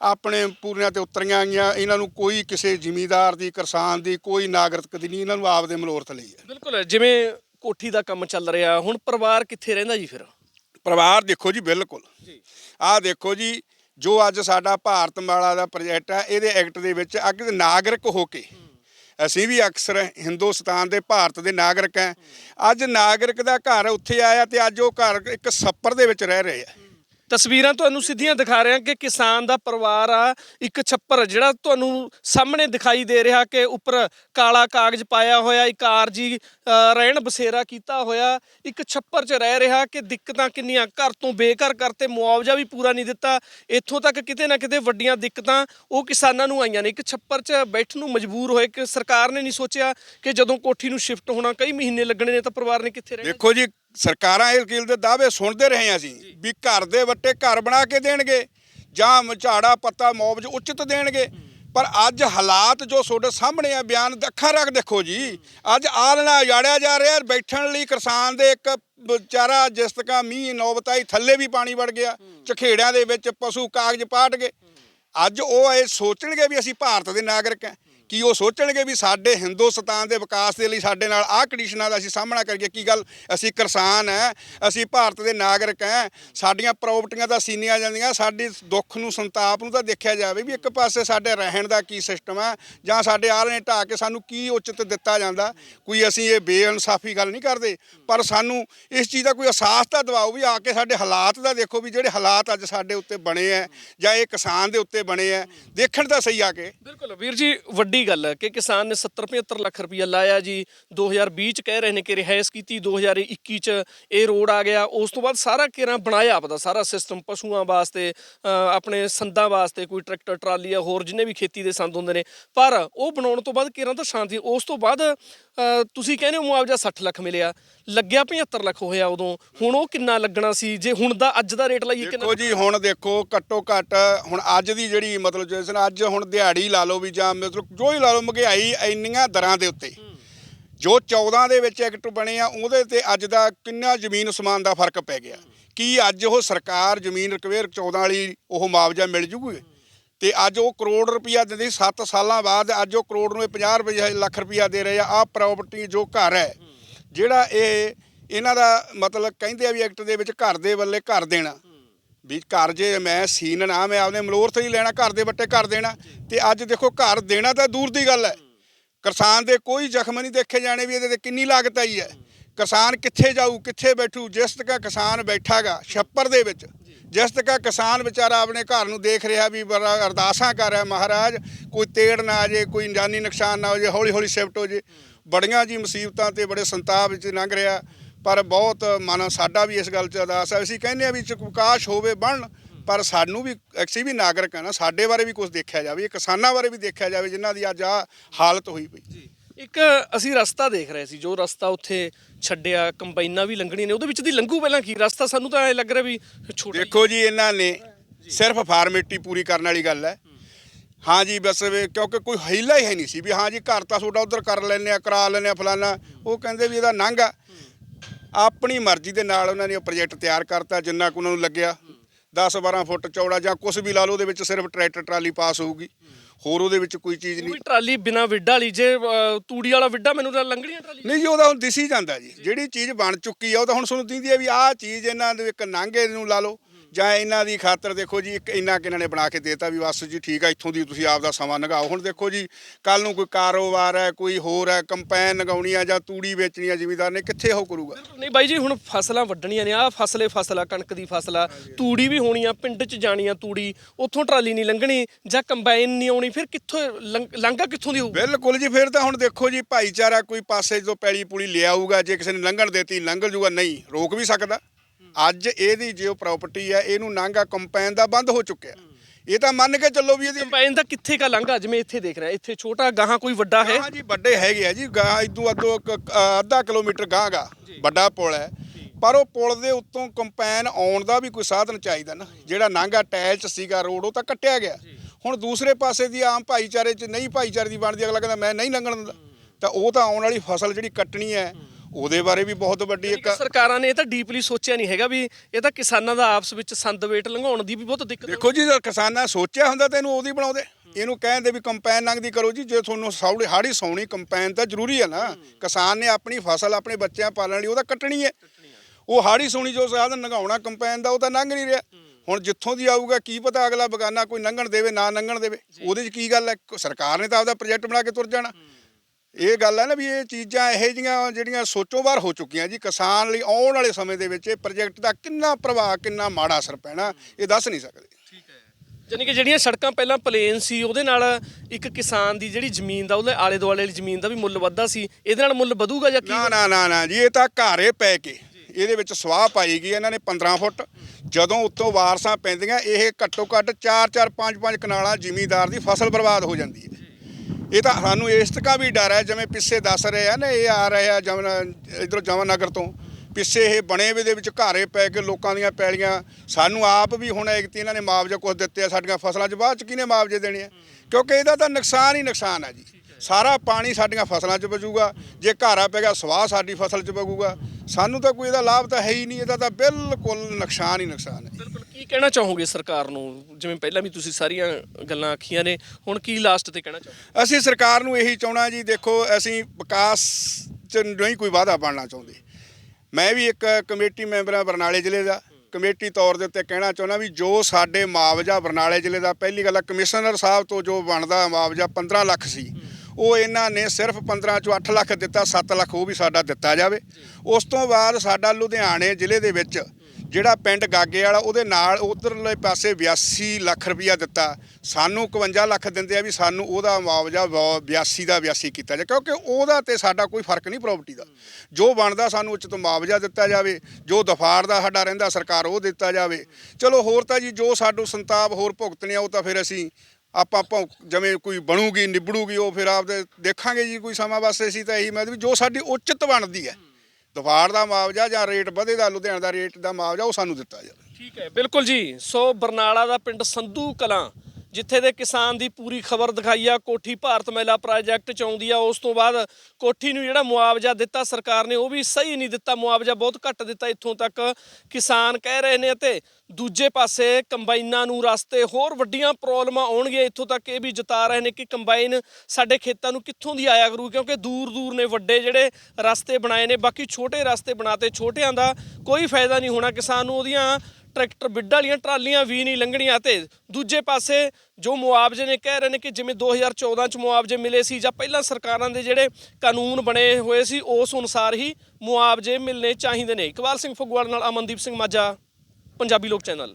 ਆਪਣੇ ਪੂਰੀਆਂ ਤੇ ਉਤਰੀਆਂ ਗਈਆਂ ਇਹਨਾਂ ਨੂੰ ਕੋਈ ਕਿਸੇ ਜ਼ਿਮੀਦਾਰ ਦੀ, ਕਿਸਾਨ ਦੀ, ਕੋਈ ਨਾਗਰਿਕ ਦੀ ਨਹੀਂ, ਇਹਨਾਂ ਨੂੰ ਆਪਦੇ ਮਲੋਰਤ ਲਈ ਹੈ। ਬਿਲਕੁਲ, ਜਿਵੇਂ ਕੋਠੀ ਦਾ ਕੰਮ ਚੱਲ ਰਿਹਾ, ਹੁਣ ਪਰਿਵਾਰ ਕਿੱਥੇ ਰਹਿੰਦਾ ਜੀ ਫਿਰ? ਪਰਿਵਾਰ ਦੇਖੋ ਜੀ ਬਿਲਕੁਲ। ਜੀ। ਆਹ ਦੇਖੋ ਜੀ ਜੋ ਅੱਜ ਸਾਡਾ ਭਾਰਤ ਮਾਲਾ ਦਾ ਪ੍ਰੋਜੈਕਟ ਹੈ ਇਹਦੇ ਐਕਟ ਦੇ ਵਿੱਚ ਅੱਗੇ ਨਾਗਰਿਕ ਹੋ ਕੇ ਅਸੀਂ ਵੀ ਅਕਸਰ ਹਿੰਦੁਸਤਾਨ ਦੇ ਭਾਰਤ ਦੇ ਨਾਗਰਿਕ ਹੈ। ਅੱਜ ਨਾਗਰਿਕ ਦਾ ਘਰ ਉੱਥੇ ਆਇਆ ਤੇ ਅੱਜ ਉਹ ਘਰ ਇੱਕ ਛੱਪਰ ਦੇ ਵਿੱਚ ਰਹਿ ਰਹੇ ਆ। ਤਸਵੀਰਾਂ ਤੁਹਾਨੂੰ ਸਿੱਧੀਆਂ ਦਿਖਾ ਰਿਹਾ ਕਿ ਕਿਸਾਨ ਦਾ ਪਰਿਵਾਰ ਆ ਇੱਕ ਛੱਪਰ ਜਿਹੜਾ ਤੁਹਾਨੂੰ ਸਾਹਮਣੇ ਦਿਖਾਈ ਦੇ ਰਿਹਾ ਕਿ ਉੱਪਰ ਕਾਲਾ ਕਾਗਜ਼ ਪਾਇਆ ਹੋਇਆ ਇੱਕ ਆਰਜੀ ਅ, ਰਹਿਣ ਬਸੇਰਾ ਕੀਤਾ ਹੋਇਆ ਇੱਕ ਛੱਪਰ 'ਚ ਰਹਿ ਰਿਹਾ ਕਿ ਦਿੱਕਤਾਂ ਕਿੰਨੀਆਂ ਘਰ ਤੋਂ ਬੇਘਰ ਕਰਤੇ ਮੁਆਵਜ਼ਾ ਵੀ ਪੂਰਾ ਨਹੀਂ ਦਿੱਤਾ ਇੱਥੋਂ ਤੱਕ ਕਿਤੇ ਨਾ ਕਿਤੇ ਵੱਡੀਆਂ ਦਿੱਕਤਾਂ ਉਹ ਕਿਸਾਨਾਂ ਨੂੰ ਆਈਆਂ ਨੇ ਇੱਕ ਛੱਪਰ 'ਚ ਬੈਠਣ ਨੂੰ ਮਜਬੂਰ ਹੋਏ ਕਿ ਸਰਕਾਰ ਨੇ ਨਹੀਂ ਸੋਚਿਆ ਕਿ ਜਦੋਂ ਕੋਠੀ ਨੂੰ ਸ਼ਿਫਟ ਹੋਣਾ ਕਈ ਮਹੀਨੇ ਲੱਗਣੇ ਨੇ ਤਾਂ ਪਰਿਵਾਰ ਨੇ ਕਿੱਥੇ ਰਹਿਣਾ? ਦੇਖੋ ਜੀ ਸਰਕਾਰਾਂ ਇਸ ਗੱਲ ਦੇ ਦਾਅਵੇ ਸੁਣਦੇ ਰਹੇ ਅਸੀਂ ਵੀ ਘਰ ਦੇ ਵੱਟੇ ਘਰ ਬਣਾ ਕੇ ਦੇਣਗੇ ਜਾਂ ਝਾੜਾ ਪੱਤਾ ਮੁਆਵਜ਼ ਉਚਿਤ ਦੇਣਗੇ। ਪਰ ਅੱਜ ਹਾਲਾਤ ਜੋ ਤੁਹਾਡੇ ਸਾਹਮਣੇ ਆ ਬਿਆਨ ਅੱਖਾਂ ਰੱਖ ਦੇਖੋ ਜੀ। ਅੱਜ ਆਲਣਾ ਉਜਾੜਿਆ ਜਾ ਰਿਹਾ ਬੈਠਣ ਲਈ ਕਿਸਾਨ ਦੇ ਇੱਕ ਵਿਚਾਰਾ ਜਿਸ ਤੱਕ ਮੀਂਹ ਨੌਬਤਾਈ ਥੱਲੇ ਵੀ ਪਾਣੀ ਵੜ ਗਿਆ ਝਖੇੜਿਆਂ ਦੇ ਵਿੱਚ ਪਸ਼ੂ ਕਾਗਜ਼ ਪਾਟ ਗਏ। ਅੱਜ ਉਹ ਇਹ ਸੋਚਣਗੇ ਵੀ ਅਸੀਂ ਭਾਰਤ ਦੇ ਨਾਗਰਿਕ ਹਾਂ। ਕੀ ਉਹ ਸੋਚਣਗੇ ਵੀ ਸਾਡੇ ਹਿੰਦੁਸਤਾਨ ਦੇ ਵਿਕਾਸ ਦੇ ਲਈ ਸਾਡੇ ਨਾਲ ਆਹ ਕੰਡੀਸ਼ਨਾਂ ਦਾ ਅਸੀਂ ਸਾਹਮਣਾ ਕਰੀਏ, ਕੀ ਗੱਲ ਅਸੀਂ ਕਿਸਾਨ ਹੈ ਅਸੀਂ ਭਾਰਤ ਦੇ ਨਾਗਰਿਕ ਹੈ ਸਾਡੀਆਂ ਪ੍ਰਾਪਰਟੀਆਂ ਤਾਂ ਸੀਨੀਆਂ ਜਾਂਦੀਆਂ, ਸਾਡੀ ਦੁੱਖ ਨੂੰ, ਸੰਤਾਪ ਨੂੰ ਤਾਂ ਦੇਖਿਆ ਜਾਵੇ ਵੀ ਇੱਕ ਪਾਸੇ ਸਾਡੇ ਰਹਿਣ ਦਾ ਕੀ ਸਿਸਟਮ ਹੈ ਜਾਂ ਸਾਡੇ ਆਲਣੇ ਢਾਹ ਕੇ ਸਾਨੂੰ ਕੀ ਉਚਿਤ ਦਿੱਤਾ ਜਾਂਦਾ, ਕੋਈ ਅਸੀਂ ਇਹ ਬੇਇਨਸਾਫੀ ਗੱਲ ਨਹੀਂ ਕਰਦੇ, ਪਰ ਸਾਨੂੰ ਇਸ ਚੀਜ਼ ਦਾ ਕੋਈ ਅਹਿਸਾਸ ਤਾਂ ਦਿਵਾਓ ਵੀ ਆ ਕੇ ਸਾਡੇ ਹਾਲਾਤ ਦਾ ਦੇਖੋ ਵੀ ਜਿਹੜੇ ਹਾਲਾਤ ਅੱਜ ਸਾਡੇ ਉੱਤੇ ਬਣੇ ਆ ਜਾਂ ਇਹ ਕਿਸਾਨ ਦੇ ਉੱਤੇ ਬਣੇ ਆ ਦੇਖਣ ਤਾਂ ਸਹੀ ਆ ਕੇ। ਬਿਲਕੁਲ, ਵੀਰ ਜੀ, ਵੱਡੀ ਗੱਲ ਹੈ ਕਿ ਕਿਸਾਨ ਨੇ 70 75 ਲੱਖ ਰੁਪਇਆ ਲਾਇਆ ਜੀ। 2020 ਚ ਕਹਿ ਰਹੇ ਨੇ ਕਿ ਰਿਹਾਇਸ਼ ਕੀਤੀ 2021 ਚ ਇਹ ਰੋਡ ਆ ਗਿਆ। ਉਸ ਤੋਂ ਬਾਅਦ ਸਾਰਾ ਕਿਰਾਂ ਬਣਾਇਆ ਆਪਦਾ, ਸਾਰਾ ਸਿਸਟਮ ਪਸ਼ੂਆਂ ਵਾਸਤੇ ਆਪਣੇ ਸੰਦਾਂ ਵਾਸਤੇ, ਕੋਈ ਟਰੈਕਟਰ, ਟਰਾਲੀ ਆ, ਹੋਰ ਜਿੰਨੇ ਵੀ ਖੇਤੀ ਦੇ ਸੰਦ ਹੁੰਦੇ ਨੇ। ਪਰ ਉਹ ਬਣਾਉਣ ਤੋਂ ਬਾਅਦ ਕਿਰਾਂ ਤਾਂ ਸ਼ਾਂਤੀ, ਉਸ ਤੋਂ ਬਾਅਦ ਤੁਸੀਂ ਕਹਿੰਦੇ ਹੋ ਮੁਆਵਜ਼ਾ 60 ਲੱਖ ਮਿਲਿਆ। ਲੱਗਿਆ 75 ਲੱਖ ਹੋਇਆ ਉਦੋਂ। ਹੁਣ ਉਹ ਕਿੰਨਾ ਲੱਗਣਾ ਸੀ? ਜੇ ਹੁਣ ਦਾ ਅੱਜ ਦਾ ਰੇਟ ਲਾਈਏ, ਕਿੰਨਾ ਦੇਖੋ ਜੀ, ਹੁਣ ਦੇਖੋ ਘੱਟੋ ਘੱਟ ਹੁਣ ਅੱਜ ਦੀ ਜਿਹੜੀ ਮਤਲਬ ਜਿਸ ਨਾਲ ਅੱਜ ਹੁਣ ਦਿਹਾੜੀ ਲਾ ਲਓ ਵੀ ਜਾਂ ਮਤਲਬ ਕੋਈ ਹੀ ਲਾ ਲਓ ਮਹਿੰਗਾਈ ਇੰਨੀਆਂ ਦਰਾਂ ਦੇ ਉੱਤੇ। ਜੋ 14 ਦੇ ਵਿੱਚ ਐਕਟ ਬਣੇ ਆ, ਉਹਦੇ ਤੇ ਅੱਜ ਦਾ ਕਿੰਨਾ ਜ਼ਮੀਨ ਅਸਮਾਨ ਦਾ ਫ਼ਰਕ ਪੈ ਗਿਆ। ਕੀ ਅੱਜ ਉਹ ਸਰਕਾਰ ਜ਼ਮੀਨ ਰਿਕਵੇਅਰ 14 ਵਾਲੀ ਉਹ ਮੁਆਵਜ਼ਾ ਮਿਲ ਜੂਗੀ? ਤੇ ਅੱਜ ਉਹ ਕਰੋੜ ਰੁਪਈਆ ਦਿੰਦੀ 7 ਸਾਲਾਂ ਬਾਅਦ ਅੱਜ ਉਹ ਕਰੋੜ ਨੂੰ 50 ਰੁਪਏ ਲੱਖ ਰੁਪਈਆ ਦੇ ਰਹੇ ਆ ਆ ਪ੍ਰਾਪਰਟੀ ਜੋ ਘਰ ਹੈ, ਜਿਹੜਾ ਇਹ, ਇਹਨਾਂ ਦਾ ਮਤਲਬ ਕਹਿੰਦੇ ਆ ਵੀ ਐਕਟ ਦੇ ਵਿੱਚ ਘਰ ਦੇ ਵੱਲੇ ਘਰ ਦੇਣਾ। ਵੀ ਘਰ ਜੇ ਮੈਂ ਸੀਨ ਨਾ, ਮੈਂ ਆਪਦੇ ਮਲੋਰਥ ਹੀ ਲੈਣਾ, ਘਰ ਦੇ ਵੱਟੇ ਘਰ ਦੇਣਾ। ਤੇ ਅੱਜ ਦੇਖੋ ਘਰ ਦੇਣਾ ਤਾਂ ਦੂਰ ਦੀ ਗੱਲ ਹੈ। ਕਿਸਾਨ ਦੇ ਕੋਈ ਜ਼ਖਮ ਨਹੀਂ ਦੇਖੇ ਜਾਣੇ ਵੀ ਇਹਦੇ ਤੇ ਕਿੰਨੀ ਲਾਗਤ ਆਈ ਹੈ। ਕਿਸਾਨ ਕਿੱਥੇ ਜਾਊ, ਕਿੱਥੇ ਬੈਠੂ? ਜਿਸ ਤੱਕ ਕਿਸਾਨ ਬੈਠਾਗਾ ਛੱਪਰ ਦੇ ਵਿੱਚ, ਜਿਸ ਤੱਕ ਕਿਸਾਨ ਵਿਚਾਰਾ ਆਪਣੇ ਘਰ ਨੂੰ ਦੇਖ ਰਿਹਾ ਵੀ ਬੜਾ ਅਰਦਾਸਾਂ ਕਰ ਰਿਹਾ, ਮਹਾਰਾਜ, ਕੋਈ ਤੇੜ ਨਾ ਆ ਜੇ, ਕੋਈ ਜਾਨੀ ਨੁਕਸਾਨ ਨਾ ਹੋ ਜੇ ਹੌਲੀ ਹੌਲੀ ਸ਼ਿਫਟ ਹੋ ਜੇ। ਬੜੀਆਂ ਜੀ ਮੁਸੀਬਤਾਂ ਤੇ ਬੜੇ ਸੰਤਾਪ ਵਿੱਚ ਲੰਘ ਰਿਹਾ। ਪਰ ਬਹੁਤ ਮਨ ਸਾਡਾ ਵੀ ਇਸ ਗੱਲ 'ਚ ਅਰਦਾਸ ਹੈ। ਅਸੀਂ ਕਹਿੰਦੇ ਆ ਵੀ ਚੁਕਾਸ਼ ਹੋਵੇ ਬਣ ਪਰ ਸਾਨੂੰ ਵੀ ਅਸੀਂ ਵੀ ਨਾਗਰਿਕ ਆ ਨਾ ਸਾਡੇ ਬਾਰੇ ਵੀ ਕੁਝ ਦੇਖਿਆ ਜਾਵੇ ਕਿਸਾਨਾਂ ਬਾਰੇ ਵੀ ਦੇਖਿਆ ਜਾਵੇ ਜਿਨ੍ਹਾਂ ਦੀ ਅੱਜ ਆ ਹਾਲਤ ਹੋਈ ਪਈ। ਇੱਕ ਅਸੀਂ ਰਸਤਾ ਦੇਖ ਰਹੇ ਸੀ ਜੋ ਰਸਤਾ ਉੱਥੇ ਛੱਡਿਆ ਕੰਬਾਈਨਾਂ ਵੀ ਲੰਘਣੀਆਂ ਨੇ ਉਹਦੇ ਵਿੱਚ ਦੀ ਲੰਘੂ ਪਹਿਲਾਂ ਕੀ? ਰਸਤਾ ਸਾਨੂੰ ਤਾਂ ਐ ਲੱਗ ਰਿਹਾ ਵੀ ਛੋਟਾ ਹੀ- ਦੇਖੋ ਜੀ ਇਹਨਾਂ ਨੇ ਸਿਰਫ ਫਾਰਮੈਲਿਟੀ ਪੂਰੀ ਕਰਨ ਵਾਲੀ ਗੱਲ ਹੈ। ਹਾਂ ਜੀ ਬਸ ਕਿਉਂਕਿ ਕੋਈ ਹੀਲਾ ਹੀ ਹੈ ਨਹੀਂ ਸੀ ਵੀ ਹਾਂ ਜੀ ਘਰ ਤਾਂ ਤੁਹਾਡਾ ਉਧਰ ਕਰ ਲੈਨੇ ਆ ਕਰਾ ਲੈਨੇ ਆ ਫਲਾਨਾ। ਉਹ ਕਹਿੰਦੇ ਵੀ ਇਹਦਾ ਨੰਗ ਆ। ਆਪਣੀ ਮਰਜ਼ੀ ਦੇ ਨਾਲ ਉਹਨਾਂ ਨੇ ਉਹ ਪ੍ਰੋਜੈਕਟ ਤਿਆਰ ਕਰਤਾ ਜਿੰਨਾ ਕੁ ਉਹਨਾਂ ਨੂੰ ਲੱਗਿਆ। 10 12 ਫੁੱਟ ਚੌੜਾ ਜਾਂ ਕੁਝ ਵੀ ਲਾ ਲਓ ਉਹਦੇ ਵਿੱਚ ਸਿਰਫ ਟਰੈਕਟਰ ਟਰਾਲੀ ਪਾਸ ਹੋਊਗੀ। ਹੋਰ ਉਹਦੇ ਵਿੱਚ ਕੋਈ ਚੀਜ਼ ਨਹੀਂ। ਟਰਾਲੀ ਬਿਨਾ ਵਿੱਡ ਵਾਲੀ ਜੇ ਤੂੜੀ ਵਾਲਾ ਵਿੱਡਾ ਮੈਨੂੰ ਤਾਂ ਲੰਘਣੀਆਂ ਟਰਾਲੀ ਨਹੀਂ ਜੀ ਉਹਦਾ ਹੁਣ ਦਿਸ ਹੀ ਜਾਂਦਾ ਜੀ। ਜਿਹੜੀ ਚੀਜ਼ ਬਣ ਚੁੱਕੀ ਆ ਉਹ ਤਾਂ ਹੁਣ ਤੁਹਾਨੂੰ ਦਿੰਦੀ ਆ ਵੀ ਆਹ ਚੀਜ਼ ਇਹਨਾਂ ਦੇ ਇੱਕ ਨਾਂਗੇ ਨੂੰ ਲਾ ਲਓ। ਜਾਂ ਇਹਨਾਂ ਦੀ ਖਾਤਰ ਦੇਖੋ ਜੀ ਇੱਕ ਇੰਨਾ ਕਿ ਇਹਨਾਂ ਨੇ ਬਣਾ ਕੇ ਦੇਤਾ ਵੀ ਬਸ ਜੀ ਠੀਕ ਆ ਇੱਥੋਂ ਦੀ ਤੁਸੀਂ ਆਪ ਦਾ ਸਮਾਂ ਲੰਘਾਓ ਹੁਣ ਦੇਖੋ ਜੀ ਕੱਲ ਨੂੰ ਕੋਈ ਕਾਰੋਬਾਰ ਹੈ ਕੋਈ ਹੋਰ ਹੈ ਕੰਪੈਨ ਲਗਾਉਣੀ ਆ ਜਾਂ ਤੂੜੀ ਵੇਚਣੀ ਆ ਜ਼ਿਮੀਦਾਰ ਨੇ ਕਿੱਥੇ ਉਹ ਕਰੂਗਾ? ਨਹੀਂ ਬਾਈ ਜੀ ਹੁਣ ਫਸਲਾਂ ਵੱਢਣੀਆਂ ਨੇ ਆਹ ਫਸਲੇ ਫਸਲ ਆ ਕਣਕ ਦੀ ਫਸਲ ਆ। ਤੂੜੀ ਵੀ ਹੋਣੀ ਆ ਪਿੰਡ 'ਚ ਜਾਣੀ ਆ ਤੂੜੀ ਉੱਥੋਂ ਟਰਾਲੀ ਨਹੀਂ ਲੰਘਣੀ ਜਾਂ ਕੰਬਾਈਨ ਨਹੀਂ ਆਉਣੀ ਫਿਰ ਕਿੱਥੋਂ ਲੰਘ- ਲਾਂਘਾ ਕਿੱਥੋਂ ਦੀ ਹੋਊ ਬਿਲਕੁਲ ਜੀ ਫਿਰ ਤਾਂ ਹੁਣ ਦੇਖੋ ਜੀ ਭਾਈਚਾਰਾ ਕੋਈ ਪਾਸੇ ਜਦੋਂ ਪੈਲੀ ਪੂਲੀ ਲਿਆਊਗਾ ਜੇ ਕਿਸੇ ਨੇ ਲੰਘਣ ਦੇਤੀ ਲੰਘ ਜੂਗਾ ਨਹੀਂ ਰੋਕ ਵੀ ਸਕਦਾ। ਅੱਜ ਇਹਦੀ ਜੋ ਪ੍ਰਾਪਰਟੀ ਹੈ ਇਹਨੂੰ ਨਾਂਗਾ ਕੰਪੈਨ ਦਾ ਬੰਦ ਹੋ ਚੁੱਕਿਆ। ਇਹ ਤਾਂ ਮੰਨ ਕੇ ਚੱਲੋ ਵੀ ਇਹਦੀ ਕੰਬਾਈਨ ਦਾ ਕਿੱਥੇ ਕਾ ਲੰਘਾ ਜਿਵੇਂ ਇੱਥੇ ਦੇਖ ਰਿਹਾ ਇੱਥੇ ਛੋਟਾ ਗਾਹਾਂ ਕੋਈ ਵੱਡਾ ਹੈ? ਹਾਂ ਜੀ ਵੱਡੇ ਹੈਗੇ ਆ ਜੀ ਗਾਂ ਇਦੋਂ ਅੱਧੋ ਅੱਧਾ ਕਿਲੋਮੀਟਰ ਗਾਂਹ ਗਾ ਵੱਡਾ ਪੁਲ ਹੈ। ਪਰ ਉਹ ਪੁਲ ਦੇ ਉੱਤੋਂ ਕੰਪੈਨ ਆਉਣ ਦਾ ਵੀ ਕੋਈ ਸਾਧਨ ਚਾਹੀਦਾ ਨਾ। ਜਿਹੜਾ ਨਾਂਗਾ ਅਟੈਚ ਸੀਗਾ ਰੋਡ ਉਹ ਤਾਂ ਕੱਟਿਆ ਗਿਆ। ਹੁਣ ਦੂਸਰੇ ਪਾਸੇ ਦੀ ਆਮ ਭਾਈਚਾਰੇ 'ਚ ਨਹੀਂ ਭਾਈਚਾਰੇ ਦੀ ਬਣਦੀ ਅਗਲਾ ਕਹਿੰਦਾ ਮੈਂ ਨਹੀਂ ਲੰਘਣ ਦਿੰਦਾ। ਤਾਂ ਉਹ ਤਾਂ ਆਉਣ ਵਾਲੀ ਫਸਲ ਜਿਹੜੀ ਕੱਟਣੀ ਹੈ। ਉਹਦੇ ਬਾਰੇ ਵੀ ਬਹੁਤ ਵੱਡੀ ਇੱਕ ਸਰਕਾਰਾਂ ਨੇ ਇਹ ਤਾਂ ਡੀਪਲੀ ਸੋਚਿਆ ਨਹੀਂ ਹੈਗਾ ਵੀ ਇਹ ਤਾਂ ਕਿਸਾਨਾਂ ਦਾ ਆਪਸ ਵਿੱਚ ਸੰਦ ਵੇਟ ਲੰਘਾਉਣ ਦੀ ਵੀ ਬਹੁਤ ਦਿੱਕਤ ਦੇਖੋ ਜੀ ਜੇ ਕਿਸਾਨਾਂ ਸੋਚਿਆ ਹੁੰਦਾ ਤਾਂ ਇਹਨੂੰ ਉਹਦੀ ਬਣਾਉਂਦੇ। ਇਹਨੂੰ ਕਹਿੰਦੇ ਵੀ ਕੰਪੈਨ ਲੰਘਦੀ ਕਰੋ ਜੀ ਜੇ ਤੁਹਾਨੂੰ ਸੌੜੀ ਹਾੜੀ ਸੌਣੀ ਕੰਪੈਨ ਤਾਂ ਜ਼ਰੂਰੀ ਹੈ ਨਾ। ਕਿਸਾਨ ਨੇ ਆਪਣੀ ਫਸਲ ਆਪਣੇ ਬੱਚਿਆਂ ਪਾਲਣ ਲਈ ਉਹਦਾ ਕੱਟਣੀ ਹੈ। ਉਹ ਹਾੜੀ ਸੌਣੀ ਜੋ ਸਾਧਨ ਲੰਘਾਉਣਾ ਕੰਪੈਨ ਦਾ ਉਹ ਤਾਂ ਲੰਘ ਨਹੀਂ ਰਿਹਾ। ਹੁਣ ਜਿੱਥੋਂ ਦੀ ਆਊਗਾ ਕੀ ਪਤਾ ਅਗਲਾ ਬਗਾਨਾ ਕੋਈ ਲੰਘਣ ਦੇਵੇ ਨਾ ਲੰਘਣ ਦੇਵੇ। ਉਹਦੇ 'ਚ ਕੀ ਗੱਲ ਹੈ? ਸਰਕਾਰ ਨੇ ਤਾਂ ਆਪਦਾ ਪ੍ਰੋਜੈਕਟ ਬਣਾ ਕੇ ਤੁਰ ਜਾਣਾ। ਇਹ ਗੱਲ ਹੈ ਨਾ ਵੀ ਇਹ ਚੀਜ਼ਾਂ ਇਹੋ ਜਿਹੀਆਂ ਜਿਹੜੀਆਂ ਸੋਚੋਂ ਬਾਹਰ ਹੋ ਚੁੱਕੀਆਂ ਜੀ ਕਿਸਾਨ ਲਈ ਆਉਣ ਵਾਲੇ ਸਮੇਂ ਦੇ ਵਿੱਚ ਇਹ ਪ੍ਰੋਜੈਕਟ ਦਾ ਕਿੰਨਾ ਪ੍ਰਭਾਵ ਕਿੰਨਾ ਮਾੜਾ ਅਸਰ ਪੈਣਾ ਇਹ ਦੱਸ ਨਹੀਂ ਸਕਦੇ। ਯਾਨੀ ਕਿ ਜਿਹੜੀਆਂ ਸੜਕਾਂ ਪਹਿਲਾਂ ਪਲੇਨ ਸੀ ਉਹਦੇ ਨਾਲ ਇੱਕ ਕਿਸਾਨ ਦੀ ਜਿਹੜੀ ਜ਼ਮੀਨ ਦਾ ਉਹਦੇ ਆਲੇ ਦੁਆਲੇ ਵਾਲੀ ਜ਼ਮੀਨ ਦਾ ਵੀ ਮੁੱਲ ਵੱਧਦਾ ਸੀ ਇਹਦੇ ਨਾਲ ਮੁੱਲ ਵਧੂਗਾ ਜਾਂ ਕੀ ਨਾ ਨਾ ਨਾ ਨਾ ਜੀ ਇਹ ਤਾਂ ਘਾਰੇ ਪੈ ਕੇ ਇਹਦੇ ਵਿੱਚ ਸਵਾਹ ਪਾਈ ਗਈ ਇਹਨਾਂ ਨੇ 15 ਫੁੱਟ। ਜਦੋਂ ਉੱਤੋਂ ਵਾਰਸਾਂ ਪੈਂਦੀਆਂ ਇਹ ਘੱਟੋ ਘੱਟ 4-4 5-5 ਕਨਾਲਾਂ ਜ਼ਿਮੀਂਦਾਰ ਦੀ ਫਸਲ ਬਰਬਾਦ ਹੋ ਜਾਂਦੀ ਹੈ। ਇਹ ਤਾਂ ਸਾਨੂੰ ਇਸ ਤੱਕਾ ਵੀ ਡਰ ਹੈ, ਜਿਵੇਂ ਪਿੱਛੇ ਦੱਸ ਰਹੇ ਆ ਨਾ, ਇਹ ਆ ਰਹੇ ਆ ਜਮਨ, ਇਧਰੋਂ ਜਮਨ ਨਗਰ ਤੋਂ। ਪਿੱਛੇ ਇਹ ਬਣੇ ਵੇ ਦੇ ਵਿੱਚ ਘਾਰੇ ਪੈ ਕੇ ਲੋਕਾਂ ਦੀਆਂ ਪੈਲੀਆਂ, ਸਾਨੂੰ ਆਪ ਵੀ ਹੁਣ ਐਗਤੀ ਇਹਨਾਂ ਨੇ ਮੁਆਵਜ਼ਾ ਕੁਝ ਦਿੱਤੇ ਆ ਸਾਡੀਆਂ ਫਸਲਾਂ 'ਚ ਬਾਅਦ 'ਚ ਕਿਹਨੇ ਮੁਆਵਜ਼ੇ ਦੇਣੇ ਆ? ਕਿਉਂਕਿ ਇਹਦਾ ਤਾਂ ਨੁਕਸਾਨ ਹੀ ਨੁਕਸਾਨ ਹੈ ਜੀ। ਸਾਰਾ ਪਾਣੀ ਸਾਡੀਆਂ ਫਸਲਾਂ 'ਚ ਵਜੂਗਾ ਜੇ ਘਾਰਾ ਪੈ ਗਿਆ, ਸਵਾਹ ਸਾਡੀ ਫਸਲ 'ਚ ਵਗੂਗਾ ਸਾਨੂੰ ਤਾਂ ਕੋਈ ਇਹਦਾ ਲਾਭ ਤਾਂ ਹੈ ਹੀ ਨਹੀਂ, ਇਹਦਾ ਤਾਂ ਬਿਲਕੁਲ ਨੁਕਸਾਨ ਹੀ ਨੁਕਸਾਨ ਹੈ ਕੀ ਕਹਿਣਾ ਚਾਹੋਗੇ ਸਰਕਾਰ ਨੂੰ? ਜਿਵੇਂ ਪਹਿਲਾਂ ਵੀ ਤੁਸੀਂ ਸਾਰੀਆਂ ਗੱਲਾਂ ਆਖੀਆਂ ਨੇ, ਹੁਣ ਕੀ ਲਾਸਟ ਤੇ ਕਹਿਣਾ ਚਾਹੋਗੇ? ਅਸੀਂ ਸਰਕਾਰ ਨੂੰ ਇਹੀ ਚਾਹਣਾ ਜੀ, ਦੇਖੋ, ਅਸੀਂ ਵਿਕਾਸ 'ਚ ਨਹੀਂ ਕੋਈ ਵਾਅਦਾ ਬਣਨਾ ਚਾਹੁੰਦੇ। ਮੈਂ ਵੀ ਇੱਕ ਕਮੇਟੀ ਮੈਂਬਰ ਹਾਂ ਬਰਨਾਲੇ ਜ਼ਿਲ੍ਹੇ ਦਾ। ਕਮੇਟੀ ਤੌਰ ਦੇ ਉੱਤੇ ਕਹਿਣਾ ਚਾਹੁੰਦਾ ਵੀ ਜੋ ਸਾਡੇ ਮੁਆਵਜ਼ਾ ਬਰਨਾਲੇ ਜ਼ਿਲ੍ਹੇ ਦਾ, ਪਹਿਲੀ ਗੱਲ ਆ, ਕਮਿਸ਼ਨਰ ਸਾਹਿਬ ਤੋਂ ਜੋ ਬਣਦਾ ਮੁਆਵਜ਼ਾ 15 ਲੱਖ ਸੀ, ਉਹ ਇਹਨਾਂ ਨੇ ਸਿਰਫ 15 ਚੋਂ 8 ਲੱਖ ਦਿੱਤਾ 7 ਲੱਖ ਉਹ ਵੀ ਸਾਡਾ ਦਿੱਤਾ ਜਾਵੇ। ਉਸ ਤੋਂ ਬਾਅਦ ਸਾਡਾ ਲੁਧਿਆਣੇ ਜ਼ਿਲ੍ਹੇ ਦੇ ਵਿੱਚ ਜਿਹੜਾ ਪਿੰਡ ਗਾਗੇ ਵਾਲਾ, ਉਹਦੇ ਨਾਲ ਉਧਰਲੇ ਪਾਸੇ 82 ਲੱਖ ਰੁਪਇਆ ਦਿੱਤਾ। ਸਾਨੂੰ 51 ਲੱਖ ਦਿੰਦੇ ਆ ਵੀ ਸਾਨੂੰ ਉਹਦਾ ਮੁਆਵਜ਼ਾ ਵ- 82 ਦਾ 82 ਕੀਤਾ ਜਾ ਕਿਉਂਕਿ ਉਹਦਾ ਤੇ ਸਾਡਾ ਕੋਈ ਫ਼ਰਕ ਨਹੀਂ ਪ੍ਰਾਪਰਟੀ ਦਾ। ਜੋ ਬਣਦਾ ਸਾਨੂੰ ਉਚਿਤ ਮੁਆਵਜ਼ਾ ਦਿੱਤਾ ਜਾਵੇ, ਜੋ ਦਫਾੜ ਦਾ ਸਾਡਾ ਰਹਿੰਦਾ, ਸਰਕਾਰ ਉਹ ਦਿੱਤਾ ਜਾਵੇ। ਚਲੋ ਹੋਰ ਤਾਂ ਜੀ, ਜੋ ਸਾਡੂ ਸੰਤਾਪ ਹੋਰ ਭੁਗਤਣੇ ਆ, ਉਹ ਤਾਂ ਫਿਰ ਅਸੀਂ ਆਪਾਂ ਭੌਂ ਜਿਵੇਂ ਕੋਈ ਬਣੂਗੀ, ਨਿਬੜੂਗੀ, ਉਹ ਫਿਰ ਆਪਦੇ ਦੇਖਾਂਗੇ ਜੀ, ਕੋਈ ਸਮਾਂ ਵਾਸਤੇ ਅਸੀਂ ਤਾਂ ਇਹੀ ਮੈਂ ਵੀ ਜੋ ਸਾਡੀ ਉਚਿਤ ਬਣਦੀ ਹੈ। ਦਫਾੜ ਦਾ ਮੁਆਵਜ਼ਾ ਜਾਂ ਰੇਟ ਵਧੇਦਾ ਲੁਧਿਆਣਾ ਦਾ ਰੇਟ ਦਾ ਮੁਆਵਜ਼ਾ ਉਹ ਸਾਨੂੰ ਦਿੱਤਾ ਜਾਵੇ। ਠੀਕ ਹੈ, ਬਿਲਕੁਲ ਜੀ। ਸੋ ਬਰਨਾਲਾ ਦਾ ਪਿੰਡ ਸੰਧੂ ਕਲਾਂ ਜਿੱਥੇ ਦੇ ਕਿਸਾਨ ਦੀ ਪੂਰੀ ਖਬਰ ਦਿਖਾਈ ਆ, ਕੋਠੀ ਭਾਰਤ ਮਹਿਲਾ ਪ੍ਰੋਜੈਕਟ ਚ ਆਉਂਦੀ ਆ, ਉਸ ਤੋਂ ਬਾਅਦ ਕੋਠੀ ਨੂੰ ਜਿਹੜਾ ਮੁਆਵਜ਼ਾ ਦਿੱਤਾ ਸਰਕਾਰ ਨੇ, ਉਹ ਵੀ ਸਹੀ ਨਹੀਂ ਦਿੱਤਾ, ਮੁਆਵਜ਼ਾ ਬਹੁਤ ਘੱਟ ਦਿੱਤਾ ਇੱਥੋਂ ਤੱਕ, ਕਿਸਾਨ ਕਹਿ ਰਹੇ ਨੇ ਅਤੇ ਦੂਜੇ ਪਾਸੇ ਕੰਬਾਈਨਾਂ ਨੂੰ ਰਸਤੇ, ਹੋਰ ਵੱਡੀਆਂ ਪ੍ਰੋਬਲਮਾਂ ਆਉਣਗੀਆਂ ਇੱਥੋਂ ਤੱਕ, ਇਹ ਵੀ ਜਤਾ ਰਹੇ ਨੇ ਕਿ ਕੰਬਾਈਨ ਸਾਡੇ ਖੇਤਾਂ ਨੂੰ ਕਿੱਥੋਂ ਦੀ ਆਇਆ ਕਰੂ, ਕਿਉਂਕਿ ਦੂਰ ਦੂਰ ਨੇ ਵੱਡੇ ਜਿਹੜੇ ਰਸਤੇ ਬਣਾਏ ਨੇ, ਬਾਕੀ ਛੋਟੇ ਰਸਤੇ ਬਣਾਤੇ, ਛੋਟਿਆਂ ਦਾ ਕੋਈ ਫਾਇਦਾ ਨਹੀਂ ਹੋਣਾ ਕਿਸਾਨ ਨੂੰ, ਉਹਦੀਆਂ ਟਰੈਕਟਰ ਬਿੱਡ ਵਾਲੀਆਂ ਟਰਾਲੀਆਂ ਵੀ ਨਹੀਂ ਲੰਘਣੀਆਂ ਤੇ ਦੂਜੇ ਪਾਸੇ ਜੋ ਮੁਆਵਜ਼ੇ ਨੇ ਕਹਿ ਰਹੇ ਨੇ ਕਿ ਜਿਵੇਂ 2014 ਚ ਮੁਆਵਜ਼ੇ ਮਿਲੇ ਸੀ ਜਾਂ ਪਹਿਲਾਂ ਸਰਕਾਰਾਂ ਦੇ ਜਿਹੜੇ ਕਾਨੂੰਨ ਬਣੇ ਹੋਏ ਸੀ, ਉਸ ਅਨੁਸਾਰ ਹੀ ਮੁਆਵਜ਼ੇ ਮਿਲਣੇ ਚਾਹੀਦੇ ਨੇ। ਇਕਬਾਲ ਸਿੰਘ ਫਗਵਾੜ ਨਾਲ ਅਮਨਦੀਪ ਸਿੰਘ ਮਾਝਾ, ਪੰਜਾਬੀ ਲੋਕ ਚੈਨਲ।